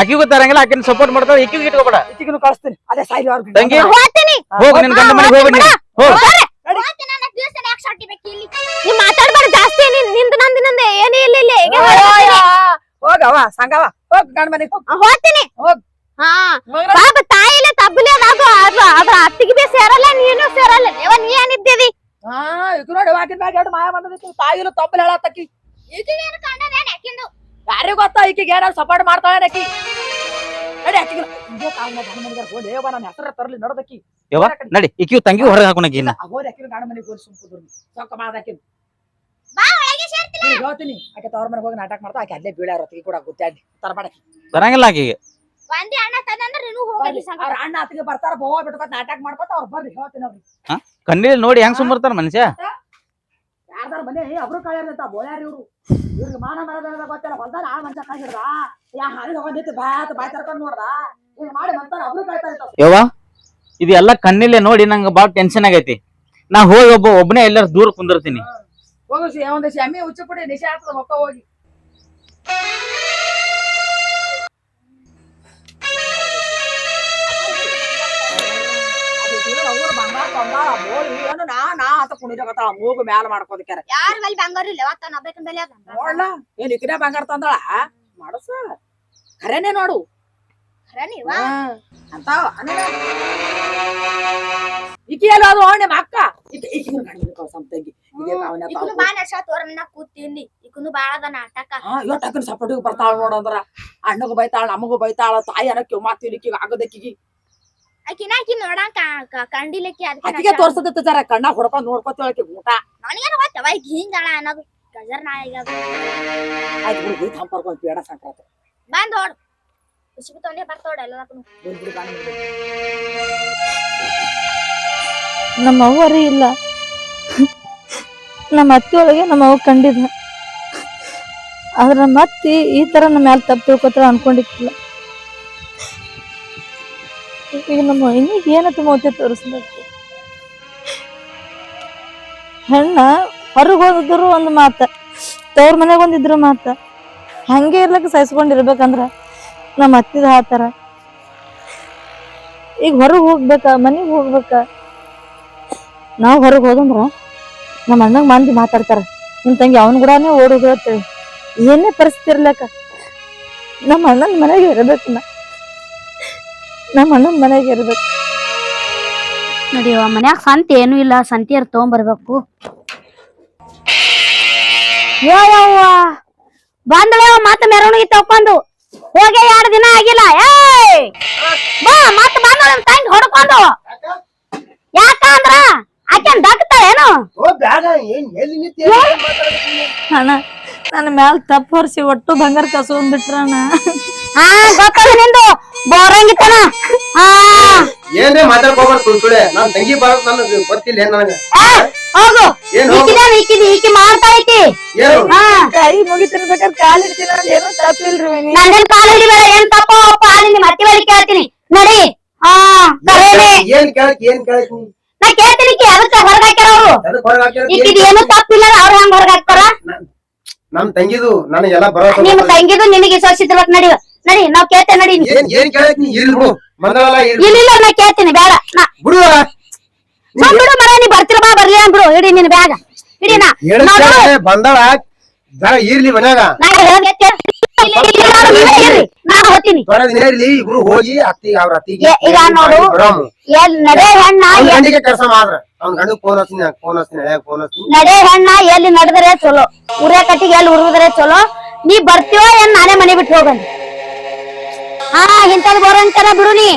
ಆಕಿ ತರಂಗಿಲ್ಲ ಆಕಿನ ಸಪೋರ್ಟ್ ಮಾಡ್ತಾವ ಈಕಿಗೆ ಇಟ್ಕೋಬೇಡ ಈಕಿಗೂ ಕಳಿಸ್ತೀನಿ. ಅದೇ ಸಾಯ್ಲಿ ಅವ್ರಿಗೆ. ತಂಗಿ ಹೋಗ್ತೀನಿ ಹೋಗು ನಿನ್ ಗಂಡ ಮನೆಗೆ ಹೋಗ್ಬಿಡಿ ಹೋಗ್. ನೀ ಮಾತಾಡ್ಬೇಡ ಜಾಸ್ತಿ. ನಿನ್ನಿಂದ ನಂದ ನಂದ. ಏನೇ ಇಲ್ಲ ಇಲ್ಲಿ ಈಗ. ಹೋಗವ ಸಂಗವ ಹೋಗ್ ಗಂಡ ಮನೆಗೆ ಹೋಗ್. ಹೋಗ್ತೀನಿ. ಹೋಗ್. ಹಾ. ತಬ್ಬಲೆ ಅದು. ಅದು ಅದ್ರ ಅತ್ತಿಗೆ ಬಿ ಸೇರಲ್ಲ ನೀನು ಸೇರಲ್ಲ ನೀವ ನೀ ಏನಿದ್ದೀವಿ ಹಾ ನೋಡಿ ಎರಡು ಮಾಯ ಬಂದ ತಾಯಿಲು ತಪ್ಪಲ್ ಹೇಳತ್ತಕ್ಕಿ ಯಾರಿಗೂ ಗೊತ್ತಾ ಈಕಿಗೆ ಏನಾದ್ರು ಸಪೋರ್ಟ್ ಮಾಡ್ತಾಳೆ ಆಕಿ ನಡಿ ಆಕಿಗೆ ಇದೇ ಕಾಲ್ನ ಗಂಡ ಮನೆಗೆ ಹೋಗಿ ದೇವ ನನ್ನ ಹೆಸರ ತರಲಿ ನಡದಕ್ಕಿ ಯವ್ವ ನಡಿ ಈಕಿಯು ತಂಗಿ ಹೊರಗೆ ಹಾಕೋಣಕಿ ಇನ್ನ. ಹೋಗಿ ಆಕಿನ ಗಂಡ ಮನೆಗೆ ಹೋಗಿ ಸುಮ್ ಕುದುರ್ನಿ ಸೊಕ್ಕ ಸೇರ್ತಿಲ್ಲ ಹೇಳ್ತೀನಿ. ಆಕೆ ತವ್ರ ಮನೆಗೆ ಹೋಗಿ ನಾಟಕ ಮಾಡ್ತಾ ಆಕೆ ಅಲ್ಲೇ ಬೀಳ್ಯಾರ ಹೊತ್ತಿಗೆ ಕೂಡ ಗುದ್ದಾಡಿ ಬರಂಗಿಲ್ಲ ಆಕಿಗೆ. ಒಂದೇ ಅಣ್ಣ ತಂದಂದ್ರ ನೀನು ಹೋಗಿ ಅವ್ರ ಅಣ್ಣ ಅತ್ತಿಗೆ ಬರ್ತಾರ ಬೋವ ಬಿಟ್ಕೊತ ನಾಟಕ ಮಾಡ್ಕೊತ ಅವ್ರು ಬರ್ರಿ ಹೇಳ್ತೀನಿ ಅವ್ರಿಗೆ. ಕಣ್ಣಿಲೆ ನೋಡಿ ಹೆಂಗ್ ಸುಮ್ಮರ್ತಾರ ಮನುಷ್ಯ? ಯಾರ್ದಾರ ಮನೆ ಅವ್ರು ಕಳ್ಯಾರಂತ ಬೋಳ್ಯಾರ ಇವ್ರು. ಇವ್ರಿಗೆ ಮಾನ ಮರದ ಗೊತ್ತಿಲ್ಲ ಬಂದಾರ ಆ ಮನುಷ್ಯ ಕೈ ಹಿಡ್ದ ಯಾ ಹಾಳಿ ಹೋಗಿತ್ತು ಬಾತ್ ಬಾಯ್ ತರ್ಕೊಂಡ್ ನೋಡ್ದ? ಹಿಂಗ್ ಮಾಡಿ ಬಂತಾರ ಅವ್ರು ಕಾಯ್ತಾರ ಯವ್ವ ಇದೆಲ್ಲ ಕಣ್ಣಿಲ್ಲ ನೋಡಿ ನಂಗೆ ಬಾಳ ಟೆನ್ಷನ್ ಆಗೈತಿ. ನಾ ಹೋಗಿ ಒಬ್ಬ ಒಬ್ಬನೇ ಎಲ್ಲಾರು ದೂರ ಕುಂದಿರ್ತೀನಿ. ಹೋಗಿ ಒಂದು ಎಮ್ಮೆ ಉಚ್ಚ ಪುಡಿ ನಿಶೆ ಆಗ್ತದ ಮಕ್ಕ ಹೋಗಿ. ಕುಣಿರಕತ್ತಾಳ ಮೂಗು ಮ್ಯಾಲ ಮಾಡ್ಕೋದಕ್ಕಾರ ಯಾರ ಮೇಲೆ ಬಂಗಾರ ಇಲ್ಲ ಅವತ್ತ ನಾ ಬೇಕಂದ ಬೆಲೆ ಅದ ನೋಡ್ಲ ಏನ್ ಇಕಡೆ ಬಂಗಾರ ತಂದಳ? ಮಾಡಸ. ಖರೇನೆ ನೋಡು. ಅಂತಾವ. ಇಕಿ ಎಲ್ಲ ಅದು ಅವನ ಅಕ್ಕ? ಇಕಿ ಇಕಿ ಇದೇ ಅವನ ಇಕುನು ಬಾ ನಡ್ಸ ತೋರನ್ನ ಕೂತೀನಿ. ಇಕುನು ಬಾಳದ ನಾಟಕ. ಹಾ ಇವತ್ತು ಅಕ್ಕನ ಸಪೋರ್ಟಿಗೆ ಬರ್ತಾಳ ನೋಡಂದ್ರ ಅಣ್ಣಗೂ ಬೈತಾಳ ನಮಗೂ ಬೈತಾಳ ತಾಯಿ ಅನ್ನಕ್ಕೆ ಮಾತು ಇಕ್ಕಿಗೆ ಆಗದಕ್ಕಿಗೆ ಆಕಿನ ಆಕಿ ನೋಡಾಕ ಕಂಡಿಲಕ್ಕಿ ಅಕ್ಕಿಗೆ ಅದಕ್ಕೆ ತೋರ್ಸದತ್ತ ಜರ ಕಣ್ಣ ಹೊಡ್ಕೊಂಡ್ ನೋಡ್ಕೊತ ಆಕಿ ಊಟ. ನನಗೇನು ಗೊತ್ತವ? ಈಗ ಹಿಂಗಣ ಅನ್ನೋದು ಗಜರ್ ನಾಳೆಗ ಆಯ್ತು ಬಿಡು ಹೋಯ್ತು ಹಂಪರ್ಕೊಂಡ್ ಬೇಡ ಸಂಕ್ರಾಂತಿ. ಬಂದ್ ನೋಡು ಖುಷಿ ತೊಂದೆ ಬರ್ತಾವಡ ಎಲ್ಲದಕ್ಕೂ ಬಿಡು ಬಿಡು. ನಮ್ಮ ಅವ್ವರಿ ಇಲ್ಲ. ನಮ್ಮ ಅತ್ತಿ ಒಳಗೆ ನಮ್ಮ ಅವ್ವ ಕಂಡಿದ್ದ. ಆದ್ರೆ ನಮ್ಮ ಅತ್ತಿ ಈ ತರ ನಮ್ಮ ಮ್ಯಾಲ ತಪ್ಪು ತಿಳ್ಕೊತಾರ ಅನ್ಕೊಂಡಿದ್ದಿಲ್ಲ. ಈಗ ನಮ್ಮ ಇನ್ನೀಗ ಏನತ್ತು ಮೌತೆ ತೋರಿಸ್ಬೇಕು? ಹೆಣ್ಣ ಹೊರಗೆ ಹೋದಿದ್ರು ಒಂದು ಮಾತ, ತವ್ರ ಮನೆಗೆ ಒಂದಿದ್ರು ಮಾತ, ಹಂಗೆ ಇರ್ಲಕ್ಕ ಸಹಿಸ್ಕೊಂಡಿರ್ಬೇಕಂದ್ರ ನಮ್ಮ ಅತ್ತಿದ ಆತರ ಈಗ ಹೊರಗೆ ಹೋಗ್ಬೇಕ, ಮನೆಗೆ ಹೋಗ್ಬೇಕ? ನಾವ್ ಹೊರಗ್ ಹೋದಂದ್ರ ನಮ್ಮ ಅಣ್ಣಗ್ ಮಂದಿ ಮಾತಾಡ್ತಾರ, ನಿಮ್ ತಂಗಿ ಅವನ್ ಕೂಡನೇ ಓಡೋಗ್ತೇವೆ ಏನೇ ಪರಿಸ್ಥಿತಿ ಇರ್ಲಕ್ಕ, ನಮ್ಮ ಅಣ್ಣನ ಮನೆಗೆ ಇರಬೇಕು ನಾ ನಮ್ಮ ಅಣ್ಣನ ಮನೆಗೆ ಇರ್ಬೇಕು. ನಡಿಯವ್ವ ಮನ್ಯಾಗ ಸಂತಿ ಏನು ಇಲ್ಲ ಸಂತಿಯರ್ ತಗೊಂಬರ್ಬೇಕು. ಯವ್ವ ಬಂದಳವ ಮತ್ತ ಮೆರವಣಿಗೆ ತಕೊಂಡು ಹೋಗಿ ಎರಡು ದಿನ ಆಗಿಲ್ಲ. ಏಯ್! ಬಾ ಮತ್ತ ಬಂದಳ ತಂಗಿ ಹೊಡ್ಕೊಂಡು. ಯಾಕಂದ್ರ ಆಕೆನ್ ದಕ್ತಾಳೇನು ಅಣ್ಣ ನನ್ನ ಮ್ಯಾಲ ತಪ್ಪು ಹೊರಿಸಿ ಒಟ್ಟು ಬಂಗಾರ ಕಸ ಬಿಟ್ರಣ್ಣ. ಹಾ ಗೊತ್ತದ ನಿಂದು. ಬೋರಂಗಿತನ? ಏನ್ರಿ ಮಾತಾಡ್ಕೋಬಾರ್ದು ಸುಳ್ ನನ್ ತಂಗಿ ಬರೋದ್ ನನಗೆ ಗೊತ್ತಿಲ್ಲ ಏನ್ ನನಗ. ಏ, ಹೋಗು. ಏನ್ ಹೋಗು? ಈಕಿದೇನು ಈಕಿದಿ ಈಕಿ ಮಾಡ್ತಾ ಐತಿ ಏನು? ಹಾ ಕೈ ಮುಗಿತಿರ್ಬೇಕಾದ್ರೆ ಕಾಲ್ ಇಡ್ತೀನಿ ನಾನು ಏನೋ ತಪ್ಪಿಲ್ರಿ ವೈನಿ. ನಂದೇನ್ ಕಾಲ ಹಿಡಿಬೇಡ ಏನ್ ತಪ್ಪೋ? ಅಪ್ಪ ಬಳಿ ಕೇಳ್ತೀನಿ. ನಡಿ. ಹಾ ಕರೇನೆ ಏನ್ ಕೇಳಕ್ ಏನ್ ಕೇಳಕ್ ನಾ ಕೇಳ್ತೀನಿ ಕಿ ಅದಕ್ಕ ಹೊರಗ್ ಹಾಕ್ಯಾರ? ಅವ್ರು ಈಕಿದ್ ಏನು ತಪ್ಪಿಲ್ಲ ಅವ್ರ ಹೆಂಗ್ ಹೊರಗ್ ಹಾಕ್ತಾರ? ನಮ್ ತಂಗಿದು ನನಗೆಲ್ಲ ಬರೋ ನಿಮ್ ತಂಗಿದು ನಿನಗೆ ವಿಶ್ವಾಸಿದ್ರಕ್ ನಡಿ. ನಡಿ ನಾವ್ ಕೇಳ್ತೇವೆ ನಡಿ. ನೀ. ಏನ್ ಏನ್ ಕೇಳಕ್ ನೀ ಇರ್ಲಿ ಬಿಡು. ಮಂದಳಲ್ಲ ಇರ್ಲಿ ಇಲ್ಲ ಇಲ್ಲ ನಾ ಕೇಳ್ತೀನಿ ಬೇಡ. ನಾ ಬಿಡು. ಸುಮ್ ಬಿಡು ಮರ ನೀ ಬರ್ತಿರ ಬಾ ಬರ್ಲಿ ಬಿಡು ಹಿಡಿ ನಿನ್ ಬ್ಯಾಗ. ಹಿಡಿ ನಾ ನೋಡು ಹೇಳ್ತೇನೆ ಬಂದಳ? ಜರ ಇರ್ಲಿ ಮನ್ಯಾಗ. ನಾ ಹೇಳ್ದೆ ಕೇಳ್. ಇಲ್ಲ, ಇಲ್ಲ, ಇಲ್ಲ, ನೀವೇ ಇರ್ರಿ. ನಾ ಹೋಗ್ತೀನಿ. ಬರ ದಿನ ಇರ್ಲಿ. ಇಬ್ರು ಹೋಗಿ ಅತ್ತಿ ಅವ್ರ ಅತ್ತಿಗೆ ಏ, ಈಗ ನೋಡು. ಬರಾಮು ಎಲ್ ನಡೆ ಹೆಣ್ಣ ಅವ್ನ ಎಲ್- ಗಂಡಿಗೆ ಕೆಲಸ ಮಾಡ್ರ ಅವ್ನ ಗಂಡ ಫೋನ್ ಹಚ್ತೀನಿ ಫೋನ್ ಹಚ್ತೀನಿ ಹಳೆ ಫೋನ್ ಹಚ್ತೀನಿ. ನಡೆ ಹೆಣ್ಣ ಎಲ್ಲಿ ನಡೆದರೆ ಚಲೋ. ಉರೇ ಕಟ್ಟಿಗೆ ಎಲ್ಲಿ ಉರುದ್ರೆ ಚಲೋ. ನೀ ಬರ್ತೀವೋ ಏನ್ ನಾನೇ ಮನೆ ಬಿಟ್ಟು ಹೋಗಂತ ಹಾ ಇಂತದ್ ಬರೋಂತಾರ ಬಿಡು ನೀ.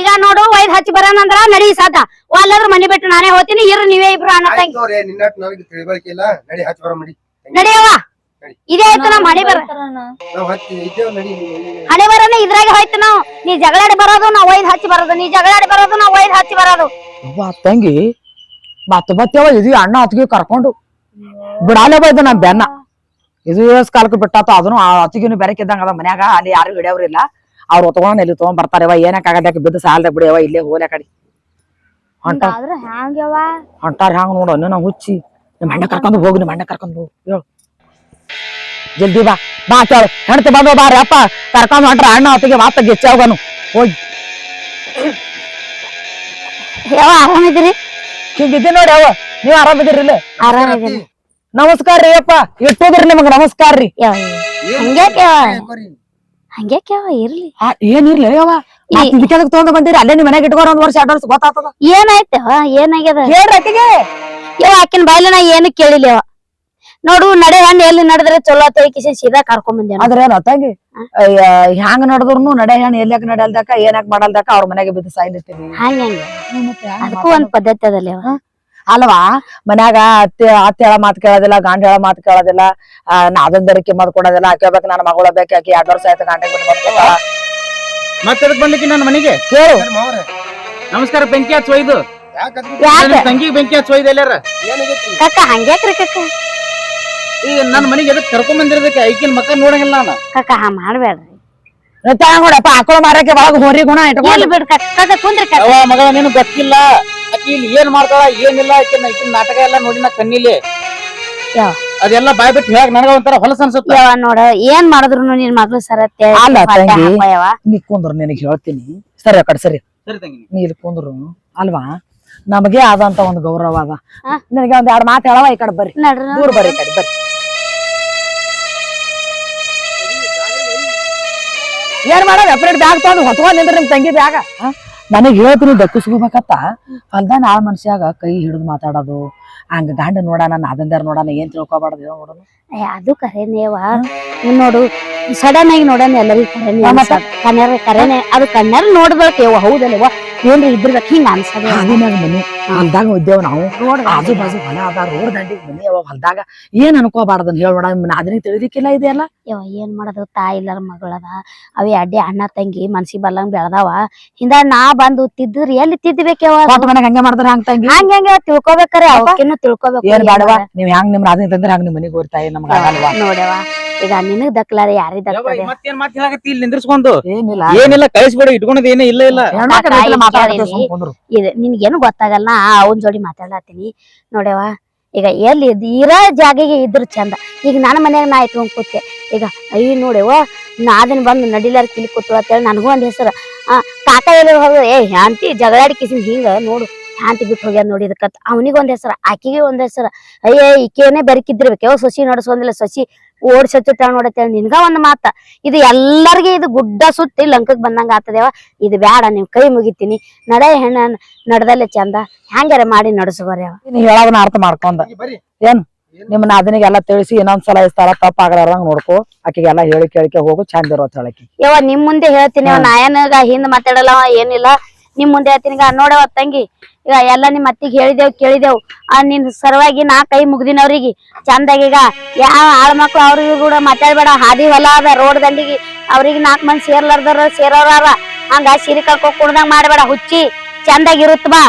ಈಗ ನೋಡು ವೈದ್ ಹಚ್ಚಿ ಬರೋಣಂದ್ರ ನಡಿ ಸಾಧ ಅಲ್ಲಾದ್ರ ಮನೆ ಬಿಟ್ಟು ನಾನೇ ಹೋಗ್ತೀನಿ ಇರು ನೀವೇ ಇಬ್ರು ಅಣ್ಣ ತಂಗಿ. ಆಯ್ತು ನಿನ್ನಟ್ ನನಗೆ ಇಲ್ಲ. ನಡಿ ಹಚ್ಚಿ ಬರ ನಡಿ ನಡಿಯವ್ವ ಇದೇ ಆಯ್ತು ನಮ್ ಹಣೆ ಬರ ನಾವ್ ಹತ್ತಿ ಇದ್ದೇವ್ ನಡಿ ನೀವ್? ಹಣೆ ಬರೋನ ಇದ್ರಾಗ ಹೋಯ್ತು ನಾವು. ನೀ ಜಗಳಾಡಿ ಬರೋದು ನಾ ಒಯ್ದ್ ಹಚ್ಚಿ ಬರೋದು. ನೀ ಜಗಳಾಡಿ ಬರೋದು ನಾವು ವೈದ್ ಹಚ್ಚಿ ಬರೋದು. ಅವ್ವ ತಂಗಿ ಮತ್ತ ಬತ್ತೇವ ಇದು ಅಣ್ಣ ಅತ್ತಿಗೆ ಕರ್ಕೊಂಡು. ಬಿಡಾಲೆ ಬೈದ ನಮ್ ಬೆನ್ನ. ಇದು ಕಾಲಕ್ಕೆ ಬಿಟ್ಟಾತ ಅದನ್ನು ಆ ಅತ್ತಿಗೆನು ಬೆರಕಿದ್ದಂಗ ಅದ ಮನ್ಯಾಗ. ಅಲ್ಲಿ ಯಾರು ಹಿಡಿಯವ್ರಿಲ್ಲ ಅವ್ರು ಹೊತ್ಕೊಂಡ್ ಇಲ್ಲಿ ತಗೊಂಡ್ ಬರ್ತಾರವ ಏನಕ್ ಆಗದಕ್ಕೆ ಬಿದ್ದು ಸಾಲ್ದಾಗ ಬಿಡಿಯವ ಇಲ್ಲೇ ಹೋಲೆ ಕಡಿ. ಹೊಂಟ. ಆದ್ರ ಹ್ಯಾಂಗವ ಹೊಂಟಾರ ಹ್ಯಾಂಗ ನೋಡು ಅನ್ನ ಹುಚ್ಚಿ. ನಿಮ್ಮ ಅಣ್ಣ ಕರ್ಕೊಂಡು ಹೋಗಿ ನಿಮ್ಮ ಅಣ್ಣ ಕರ್ಕೊಂಡು ಹೋಗು ಹೇಳು. ಜಲ್ದಿ ಬಾ ಬಾ ಕೇಳು. ಹೆಣ್ತು ಬಂದು ಬಾರಿ ಅಪ್ಪ ಕರ್ಕೊಂಡು ಹೊಂಟ್ರ ಅಣ್ಣ ಅತ್ತಿಗೆ ಮಾತ ಗೆಚ್ಚವಗನು ಹೋಗಿ ಯಾವ ಆರಾಮಿದ್ದೀರಿ? ಹಿಂಗಿದ್ದಿ ನೋಡಿ ಅವ ನೀವ್ ಆರಾಮಿದ್ದೀರಿ ಇಲ್ಲ? ಆರಾಮಿದ್ದೀನಿ. ನಮಸ್ಕಾರ ರೀ ಅಪ್ಪ ಇಟ್ಟೋದ್ರಿ ನಿಮಗ್ ನಮಸ್ಕಾರ ರೀ ಹಂಗ್ಯಾಕೆ ಹಂಗ್ಯಾಕೆ ಯಾವ ಇರ್ಲಿ. ಏನಿರ್ಲಿ ಅವ? ಇದಕ್ಕೆ ತಗೊಂಡ್ ಬಂದಿರಿ ಅಲ್ಲೇ ನಿಮ್ ಮನೆಗೆ ಇಟ್ಕೋರ ಒಂದ್ ವರ್ಷ ಎರಡ್ ವರ್ಷ ಗೊತ್ತಾಗ್ತದ ಏನಾಯ್ತವ ಏನಾಗ್ಯದ? ಹೇಳ್ರಿ ಅತ್ತಿಗೆ ಯವ ಆಕಿನ ಬಾಯ್ಲೆ ನಾ ಏನು ಕೇಳಿಲ್ಲ ಯವ ನೋಡು ನಡೆ ಹಣ್ಣು ಎಲ್ಲಿ ನಡೆದ್ರೆ ಚಲೋ ಕಿಶನ್ ಕಿಸಿ ಸೀದಾ ಕರ್ಕೊಂಡ್ ಬಂದ್ರೆ ಆದ್ರೆ ಏನ್ ತಂಗಿ ಅಯ್ಯ, ಹ್ಯಾಂಗ್ ನಡೆದ್ರು ನಡೆ ಹೆಣ್ ಎಲ್ಲಿ ನಡೆಯಲ್ದಾಕ ಏನಾಕ್ ಮಾಡಲ್ದಾಕ ಅವ್ರ ಮನೆಗೆ ಬಿದ್ದು ಸಾಯ್ಲಿರ್ತೀವಿ ಹಂಗ ಅದಕ್ಕೂ ಒಂದ್ ಪದ್ಧತಿ ಅದಲ್ಲ ಯವ ಅಲ್ವಾ? ಮನ್ಯಾಗ ಅತ್ತೆ ಅತ್ತೆ ಹೇಳ ಮಾತು ಕೇಳೋದಿಲ್ಲ ಗಂಡ ಹೇಳ ಮಾತು ಕೇಳೋದಿಲ್ಲ. ಆ, ನಾದಂದರಿಕೆ ಮಾತ್ ಕೊಡೋದಿಲ್ಲ. ಆ ಬೇಕು ನನ್ನ ಮಗಳ ಬೇಕು ಆಕಿ ಎರಡ್ ವರ್ಷ ಆಯ್ತು ಗಂಟೆ ಬಿಟ್ಟು ಬರ್ತಾಳ ಮತ್ತೆ ಎದಕ್ ಬಂದಕ್ಕೆ ನನ್ನ ಮನೆಗೆ? ಕೇಳು. ನಮಸ್ಕಾರ ಬೆಂಕಿ ಹಚ್ಚ ಒಯ್ದು ತಂಗಿ ಬೆಂಕಿ ಹಚ್ಚ ಒಯ್ದು ಎಲ್ಲಾರ? ಕಕ್ಕ ಹಂಗ್ಯಾಕ್ರಿ ಕಕ್ಕ? ಈಗ ನನ್ನ ಮನೆಗೆ ಎದಕ್ ಕರ್ಕೊಂಡ್ ಬಂದಿರೋದಕ್ಕೆ? ಐಕಿನ ಮಕ್ಕ ನೋಡಂಗಿಲ್ಲ ನಾನು. ಕಕ್ಕ ಹಾ ಮಾಡ್ಬೇಡ್ರಿ. ನೋಡಪ್ಪ ಆಕಳ ಮಾರಕ್ಕೆ ಒಳಗ್ ಹೋರಿ ಗುಣ ಇಟ್ಕೊಂಡು. ಬಿಡ್ ಕಕ್ಕ ಕಕ್ಕ ಕುಂದ್ರಿ ಮಗಳ ನೀನು ಗೊತ್ತಿಲ್ಲ. ಆಕಿ ಇಲ್ಲಿ ಏನ್ ಮಾಡ್ತಾಳ ಏನಿಲ್ಲ ಆಕಿನ ಆಕಿನ ನಾಟಕ ಎಲ್ಲ ನೋಡಿ ನಾ ಕಣ್ಣಿಲಿ. ಯಾವ? ಅದೆಲ್ಲ ಬಾಯ್ ಬಿಟ್ಟು ಹೇಳಕ್ ನನಗ ಒಂಥರ ಹೊಲಸ ಅನ್ಸುತ್ತೆ. ನೋಡ ಏನ್ ಮಾಡಿದ್ರು ನಿನ್ ಮಗಳು ಸರತ್ತೆ ಅಲ್ಲ ತಂಗಿ. ನೀ ಕುಂದ್ರು ನಿನಗೆ ಹೇಳ್ತೀನಿ. ಸರಿ ಆ ಕಡೆ ಸರಿ. ಸರಿ ತಂಗಿ. ನೀ ಇಲ್ಲಿ ಕುಂದ್ರು ಅಲ್ವಾ? ನಮಗೆ ಆದಂತ ಒಂದು ಗೌರವ ಅದ. ಹಾ. ನಿನಗೆ ಒಂದ್ ಎರಡು ಮಾತು ಹೇಳವ ಈ ಕಡೆ ಬರ್ರಿ. ನೋಡ್ರಿ ದೂರ ಬರ್ರಿ ಈ ಕಡೆ ಬರ್ರಿ. ಏನ್ ಮಾಡ ಎಪ್ರೇಟ್ ಬ್ಯಾಗ್ ತಗೊಂಡು ಹೊತ್ಕೊಂಡ್ ನಿಂದ್ರಿ ನಿಮ್ ತಂಗಿ ಬ್ಯಾಗ? ನನಗೆ ಹೇಳ್ತೀನಿ ದಕ್ಕಿಸ್ಕೋಬೇಕತ್ತ ಹೊಲ್ದಾನ ಆ ಮನುಷ್ಯಾಗ ಕೈ ಹಿಡಿದು ಮಾತಾಡೋದು ಹಂಗ ಗಂಡ ನೋಡಣ ನಾದಂದಾರ ನೋಡಾನ ಏನ್ ತಿಳ್ಕೊಬಾರ್ದು ಹೇಳ ನೋಡೋಣ ಏ, ಅದು ಕರೆನೇವಾ ನೋಡು ಸಡನ್ ಆಗಿ ನೋಡಣ ಎಲ್ಲರಿಗೂ ಕರೆನೇ? ಕನ್ಯಾರ ಕರೇನೆ ಅದು ಕನ್ಯಾರ ನೋಡ್ಬೇಕು ಯವ್ವ ಹೌದಲ್ಲವ ಏನ್ರಿ ಇದ್ರಬೇಕು ಹಿಂಗ ಅನ್ಸದ. ಮನಿ. ಹೊಲ್ದಾಗ ಇದ್ದೇವ್ ನಾವು. ಆಜು ಬಾಜು ಹೊಲ ಅದ ರೋಡ್ ದಂಡಿಗೆ ಮನಿ ಅವ ಹೊಲ್ದಾಗ ಏನ್ ಅನ್ಕೋಬಾರ್ದನ್ ಹೇಳ ನೋಡ. ಅದನ್ನ ತಿಳಿದಿಕ್ಕಿಲ್ಲ ಇದೆಯಲ್ಲ ಏನ್ ಮಾಡೋದು? ತಾಯಿ ಇಲ್ಲರ ಮಗಳದ ಅವೇ ಅಡ್ಡಿ ಅಣ್ಣ ತಂಗಿ ಮನ್ಸಿಗೆ ಬರ್ಲಂಗ್ ಬೆಳ್ದಾವ. ಹಿಂದ ನಾ ಬಂದು ತಿದ್ದ್ರಿ ಎಲ್ಲಿ ತಿದ್ದಬೇಕವ ಮನೆಗೆ ಹಂಗೆ ಮಾಡ್ತಾರ ಹಂಗ ತಂಗಿ? ಹಂಗ ಹಂಗ ತಿಳ್ಕೊಬೇಕಾರೆ ಅವಕ್ಕಿನ್ನು ತಿಳ್ಕೊಬೇಕು ಏನ್ ಬೇಡವಾ. ನೀವ್ ಹೆಂಗ್ ನಿಮ್ ಅದನ್ನ ತಂದ್ರೆ ಹಂಗ ನಿಮ್ ಮನಿಗ್ ಹೋಗ್ತಾ ನಮ್ಗೆ ನೋಡ್ಯವ ಈಗ ನಿನಗ್ ದಕ್ಲಾರ ಯಾರಿಗ್ ದಕ್ತದೆ ಮತ್ತೇನ್ ಮಾತು ಹೇಳಕತ್ತಿ? ಇಲ್ಲಿ ನಿಂದ್ರಿಸ್ಕೊಂಡು. ಏನಿಲ್ಲ. ಏನಿಲ್ಲ ಕಳಿಸ್ಬೇಡ ಇಟ್ಕೊಂಡದ್ ಏನೇ ಇಲ್ಲ ಇಲ್ಲ. ಇದು ನಿನ್ಗೇನು ಗೊತ್ತಾಗಲ್ಲ ಅವನ್ ಜೋಡಿ ಮಾತಾಡತ್ತೀನಿ ನೋಡ್ಯವ ಈಗ ಎಲ್ಲಿ ಇರೋ ಜಾಗಿಗೆ ಇದ್ರ ಚಂದ. ಈಗ ನನ್ನ ಮನ್ಯಾಗ ನಾ ಇಟ್ಕೊಂಡ್ ಕೂತೆ. ಈಗ ಅಯ್ಯ ನೋಡ್ಯವ ನಾ ಅದನ್ನ ಬಂದು ನಡಿಲಾರ ಕಿಲಿ ಕೂತು ಅಂತೇಳಿ ನನಗೂ ಒಂದ್ ಹೆಸರು. ಆ ಕಾಕ ಎಲ್ಲಿ ಹೋಗ ಏ ಹ್ಯಾಂತಿ ಜಗಳಾಡಿ ಕಿಸಿನ್ ಹಿಂಗ ನೋಡು ಶಾಂತಿ ಬಿಟ್ಟು ಹೋಗ್ಯಾದ ನೋಡಿ ಇದಕ್ಕ ಅವನಿಗೆ ಒಂದ್ ಹೆಸರ ಆಕಿಗೆ ಒಂದ್ ಹೆಸರ. ಅಯ್ಯ ಈಕೆನೇ ಬೆರಕಿದ್ದಿರ್ಬೇಕು. ಯಾವ ಸಸಿ ನಡೆಸೋದಿಲ್ಲ ಸೊಸಿ. ಓಡ್ಸತ್ತ ನೋಡತ್ತೆ ನಿನ್ಗ ಒಂದ್ ಮಾತ. ಇದು ಎಲ್ಲಾರ್ಗಿ ಇದು ಗುಡ್ಡ ಸುತ್ತಿ ಲಂಕಕ್ ಬಂದಂಗ ಆತದೇವ ಇದು ಬ್ಯಾಡ ನೀವ್ ಕೈ ಮುಗಿತೀನಿ. ನಡೆ ಹೆಣ್ಣ ನಡ್ದಲ್ಲೇ ಚಂದ. ಹ್ಯಾಂಗಾರ ಮಾಡಿ ನಡೆಸು ಅವ. ನೀ ಹೇಳೋದನ್ನ ಅರ್ಥ ಮಾಡ್ಕೊಂಡ. ಏನ್ ಏನ್? ನಿಮ್ಮ ಎಲ್ಲಾ ತಿಳಿಸಿ ಇನ್ನೊಂದ್ಸಲ ಈ ಇಸ್ತಾರ ತಪ್ಪ ಆಗಲಾರ್ದಂಗ ನೋಡ್ಕೊ. ಆಕಿಗೆಲ್ಲ ಹೇಳಿ ಕೇಳಿಕೆ ಹೋಗು ಚಂದ ಇರೋ ಹೇಳಕ್ಕೆ. ಯವ ನಿಮ್ ಮುಂದೆ ಹೇಳ್ತೀನಿ ನಾಯನಗ ಹಿಂದ್ ಮಾತಾಡಲ್ಲ ಏನಿಲ್ಲ. ನಿಮ್ ಮುಂದೆ ಹೇಳ್ತೀನಿ ಈಗ ನೋಡವ ತಂಗಿ ಈಗ ಎಲ್ಲ ನಿಮ್ ಅತ್ತಿಗೆ ಹೇಳಿದೆವು ಕೇಳಿದೆವು. ಆ ನಿನ್ ಸರವಾಗಿ ನಾ ಕೈ ಮುಗ್ದಿನ ಅವ್ರಿಗೆ ಚಂದಾಗಿ ಈಗ ಯಾವ ಆಳ್ ಮಕ್ಳು ಅವ್ರಿಗೂ ಕೂಡ ಮಾತಾಡ್ಬೇಡ. ಹಾದಿ ಹೊಲ ಅದ ರೋಡ್ ದಂಡಿಗೆ ಅವ್ರಿಗೆ ನಾಲ್ಕು ಮಂದಿ ಸೇರ್ಲಾರ್ದಾರ ಸೇರೋರಾರ. ಹಂಗ ಸಿರಿ ಕಳ್ಕೊ ಕುಡ್ದಂಗ್ ಮಾಡ್ಬೇಡ ಹುಚ್ಚಿ. ಚಂದಾಗಿ ಇರುತ್ತ ಬಾ.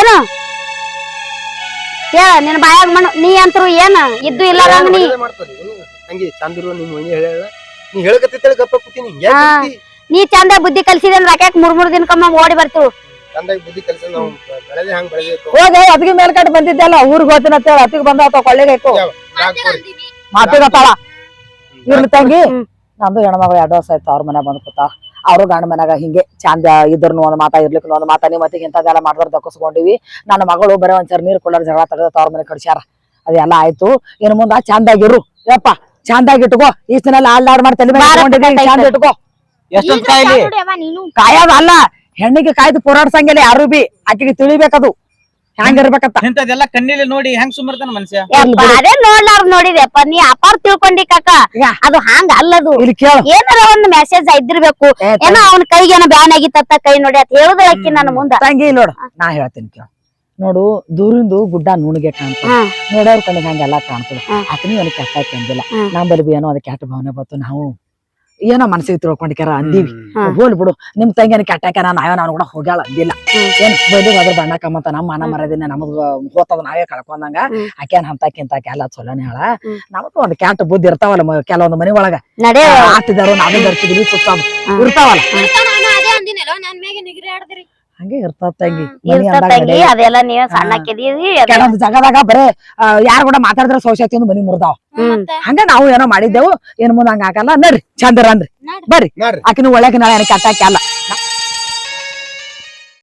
ಏನು? ಹೇಳ ನಿನ್ ಬಾಯಾಗ ಮಣ್ಣು ನೀ ಅಂತರು ಏನ? ಇದ್ದು ಇಲ್ಲ ನೀ. ಚಂದ್ರು ಹೇಳ ನೀ ಹೇಳಕತ್ತಿತ್ತೇಳಿ ಗಪ್ಪ ಕೂತೀನಿ. ನೀ ಚಂದ ಬುದ್ಧಿ ಕಲ್ಸಿದೆ ರಾಕ್ಯಾಕ್ ಯಾಕೆ ಮೂರ್ ಮೂರ್ ದಿನಕ್ಕ ಓಡಿ ಬರ್ತೀವಿ. ಚಂದಾಗಿ ಬುದ್ಧಿ ಕಲ್ಸ ನಾವು ಬೆಳೆದಿ ಹಂಗ್ ಬೆಳೆದಿತ್ತು ಹೋದೆ ಬಂದಿದ್ದಲ್ಲ ಊರಿಗೆ ಹೋಗ್ತೀನಿ ಅಂತ ಹೇಳಿ ಅತ್ತಿಗೆ ಬಂದ ಅಥವಾ ಕೊಳ್ಳೆಗೆ ಇಟ್ಟು ಮಾತಿಗತ್ತಾಳ ಇರ್ಲಿ ತಂಗಿ. ನಂದು ಹೆಣ್ಮಗಳು ಎರಡು ವರ್ಷ ಆಯ್ತು ಅವ್ರ ಮನೆ ಬಂದ್ ಕೂತ. ಅವರು ಗಂಡ ಮನ್ಯಾಗ ಹಿಂಗೆ ಚಂದ ಇದ್ರನು ಒಂದ್ ಮಾತಾ ಇರ್ಲಿಕ್ಕೆ ಒಂದ್ ಮಾತಾ ನಿಮ್ಮ ಮತ್ತಿಗೆ ಇಂಥದ್ದೆಲ್ಲ ಮಾಡಿದ್ರೆ ದಕ್ಕಿಸ್ಕೊಂಡಿವಿ. ನನ್ನ ಮಗಳು ಬರೀ ಒಂದ್ಸರಿ ನೀರು ಕೊಳ್ಳೋರ್ ಜಗಳ ತೆಗೆದ ಅವ್ರ ಮನೆ ಕಡ್ಸ್ಯಾರ. ಅದೆಲ್ಲ ಆಯ್ತು. ಇನ್ನು ಮುಂದ ಚಂದಾಗಿರು ಯಪ್ಪ ಚಂದಾಗಿ ಇಟ್ಕೋ. ಈ ಸಲ ಆಲ್ ಮಾಡಿ ತಲೆ ಚಂದ ಇಟ್ಕೋ. ಎಷ್ಟೊಂದ್ ಕಾಯಿಲಿ? ನೀನು. ಕಾಯೋದು ಅಲ್ಲ. ಹೆಣ್ಣಿಗೆ ಕಾಯ್ದು ಪೋರಾಡ್ಸಂಗಿಲ್ಲ ಯಾರು ಬಿ ಆಕೆಗೆ ತಿಳಿಬೇಕದು. ಹೆಂಗಿರ್ಬೇಕಂತ ಇಂಥದೆಲ್ಲ ಕಣ್ಣಿಲಿ ನೋಡಿ ಹೆಂಗ್ ಸುಮ್ಮರ್ತಾನ ಮನುಷ್ಯ? ಅದೇ ನೋಡ್ಲಾರ್ದ ನೋಡಿದೆಪ್ಪ ನೀ ಅಪಾರ ತಿಳ್ಕೊಂಡಿ ಕಾಕ. ಯಾ. ಅದು ಹಂಗ ಅಲ್ಲದು? ಇಲ್ಲಿ ಕೇಳು. ಏನಾರ ಒಂದ್ ಮೆಸೇಜ್ ಇದ್ದಿರ್ಬೇಕು. ಏನೋ ಅವನ ಕೈಗೆ ಏನೋ ಬ್ಯಾನ್ ಆಗಿತ್ತ ಕೈ ನೋಡಿ ಅತ್ ಹೇಳುದಳಕ್ಕಿ ನನ್ನ ಮುಂದ. ತಂಗಿ ನೋಡು ನಾ ಹೇಳ್ತೀನಿ ಕೇಳು. ನೋಡು ದೂರಿಂದು ಗುಡ್ಡ ನುಣಿಗೆ ಕಾಣ್ತದೆ. ನೋಡೋರ್ ಕಣ್ಣಿಗೆ ಹಂಗೆಲ್ಲ ಕಾಣ್ತದೆ. ಆತನಿ ಅವನಿಗೆ ಕೆಟ್ಟ ಅಂದಿಲ್ಲ. ಹಾ. ನಮ್ಮಲ್ಲಿ ಬಿ ಏನೋ ಅದಕ್ಕೆ ಕೆಟ್ಟ ಭಾವನೆ ಬಂತು. ನಾವು ಏನೋ ಮನಸ್ಸಿಗೆ ತಿಳ್ಕೊಂಡಿಕ್ಯಾರ ಅಂದೀವಿ. ಹೋಲ್ ಬಿಡು. ನಿಮ್ ತಂಗಿನ ಕೆಟ್ಟಾಕ ನಾವೇ ನಾನು ಕೂಡ ಹೋಗ್ಯಾಳ ಅಂದಿಲ್ಲ. ಏನ್ ಬೈದು ಅದ್ರ ಬಣ್ಣ ಕಮ್ಮತ್ತ ನಮ್ಮ ಮನ ಮರದಿನ ನಮಗ್ ಹೋತದ ನಾವೇ ಕಳ್ಕೊಂಡಂಗ. ಆಕೇನ್ ಹಂತಕ್ಕಿಂತ ಎಲ್ಲ ಚಲೋನೇ ಹೇಳ ನಮಗ್ ಒಂದ್ ಕೆಟ್ಟ ಬುದ್ಧಿ ಇರ್ತಾವಲ್ಲ ಕೆಲವೊಂದ್ ಮನಿ ಒಳಗ. ಆಟದಾರು ಆತಿದಾರು ನಾವೇ ಬರ್ತಿದ್ವಿ ಸುತ್ತ. ಇರ್ತಾವಲ್ಲ. ಹಂಗೆ ಇರ್ತಾವ ತಂಗಿ ಮನಿ ಇರ್ತ ಅಂದಾಗ ತಂಗಿ. ಅದೆಲ್ಲ ನೀವ್ ಸಣ್ಣಕ್ಕಿದೀವಿ ಜಗದಾಗ ಜಾಗದಾಗ ಬರೇ ಯಾರು ಕೂಡ ಮಾತಾಡಿದ್ರೆ ಸೌಶಾತಿ ಒಂದು ಮನಿ ಮುರ್ದಾವ. ಹಂಗ ನಾವು ಏನೋ ಮಾಡಿದ್ದೆವು ಏನ್ ಮುಂದ ಹಂಗ ಆಗಲ್ಲ ನಡ್ರಿ ಚಂದ್ರ ಅಂದ್ರಿ ಬರ್ರಿ. ನೋಡ್ರಿ. ಆಕಿನ ಒಳಗೆ ನಾಳೆ ಕಟ್ಟಾಕಲ್ಲ ಅಟ್ಟಾಕಿ ಅಲ್ಲ.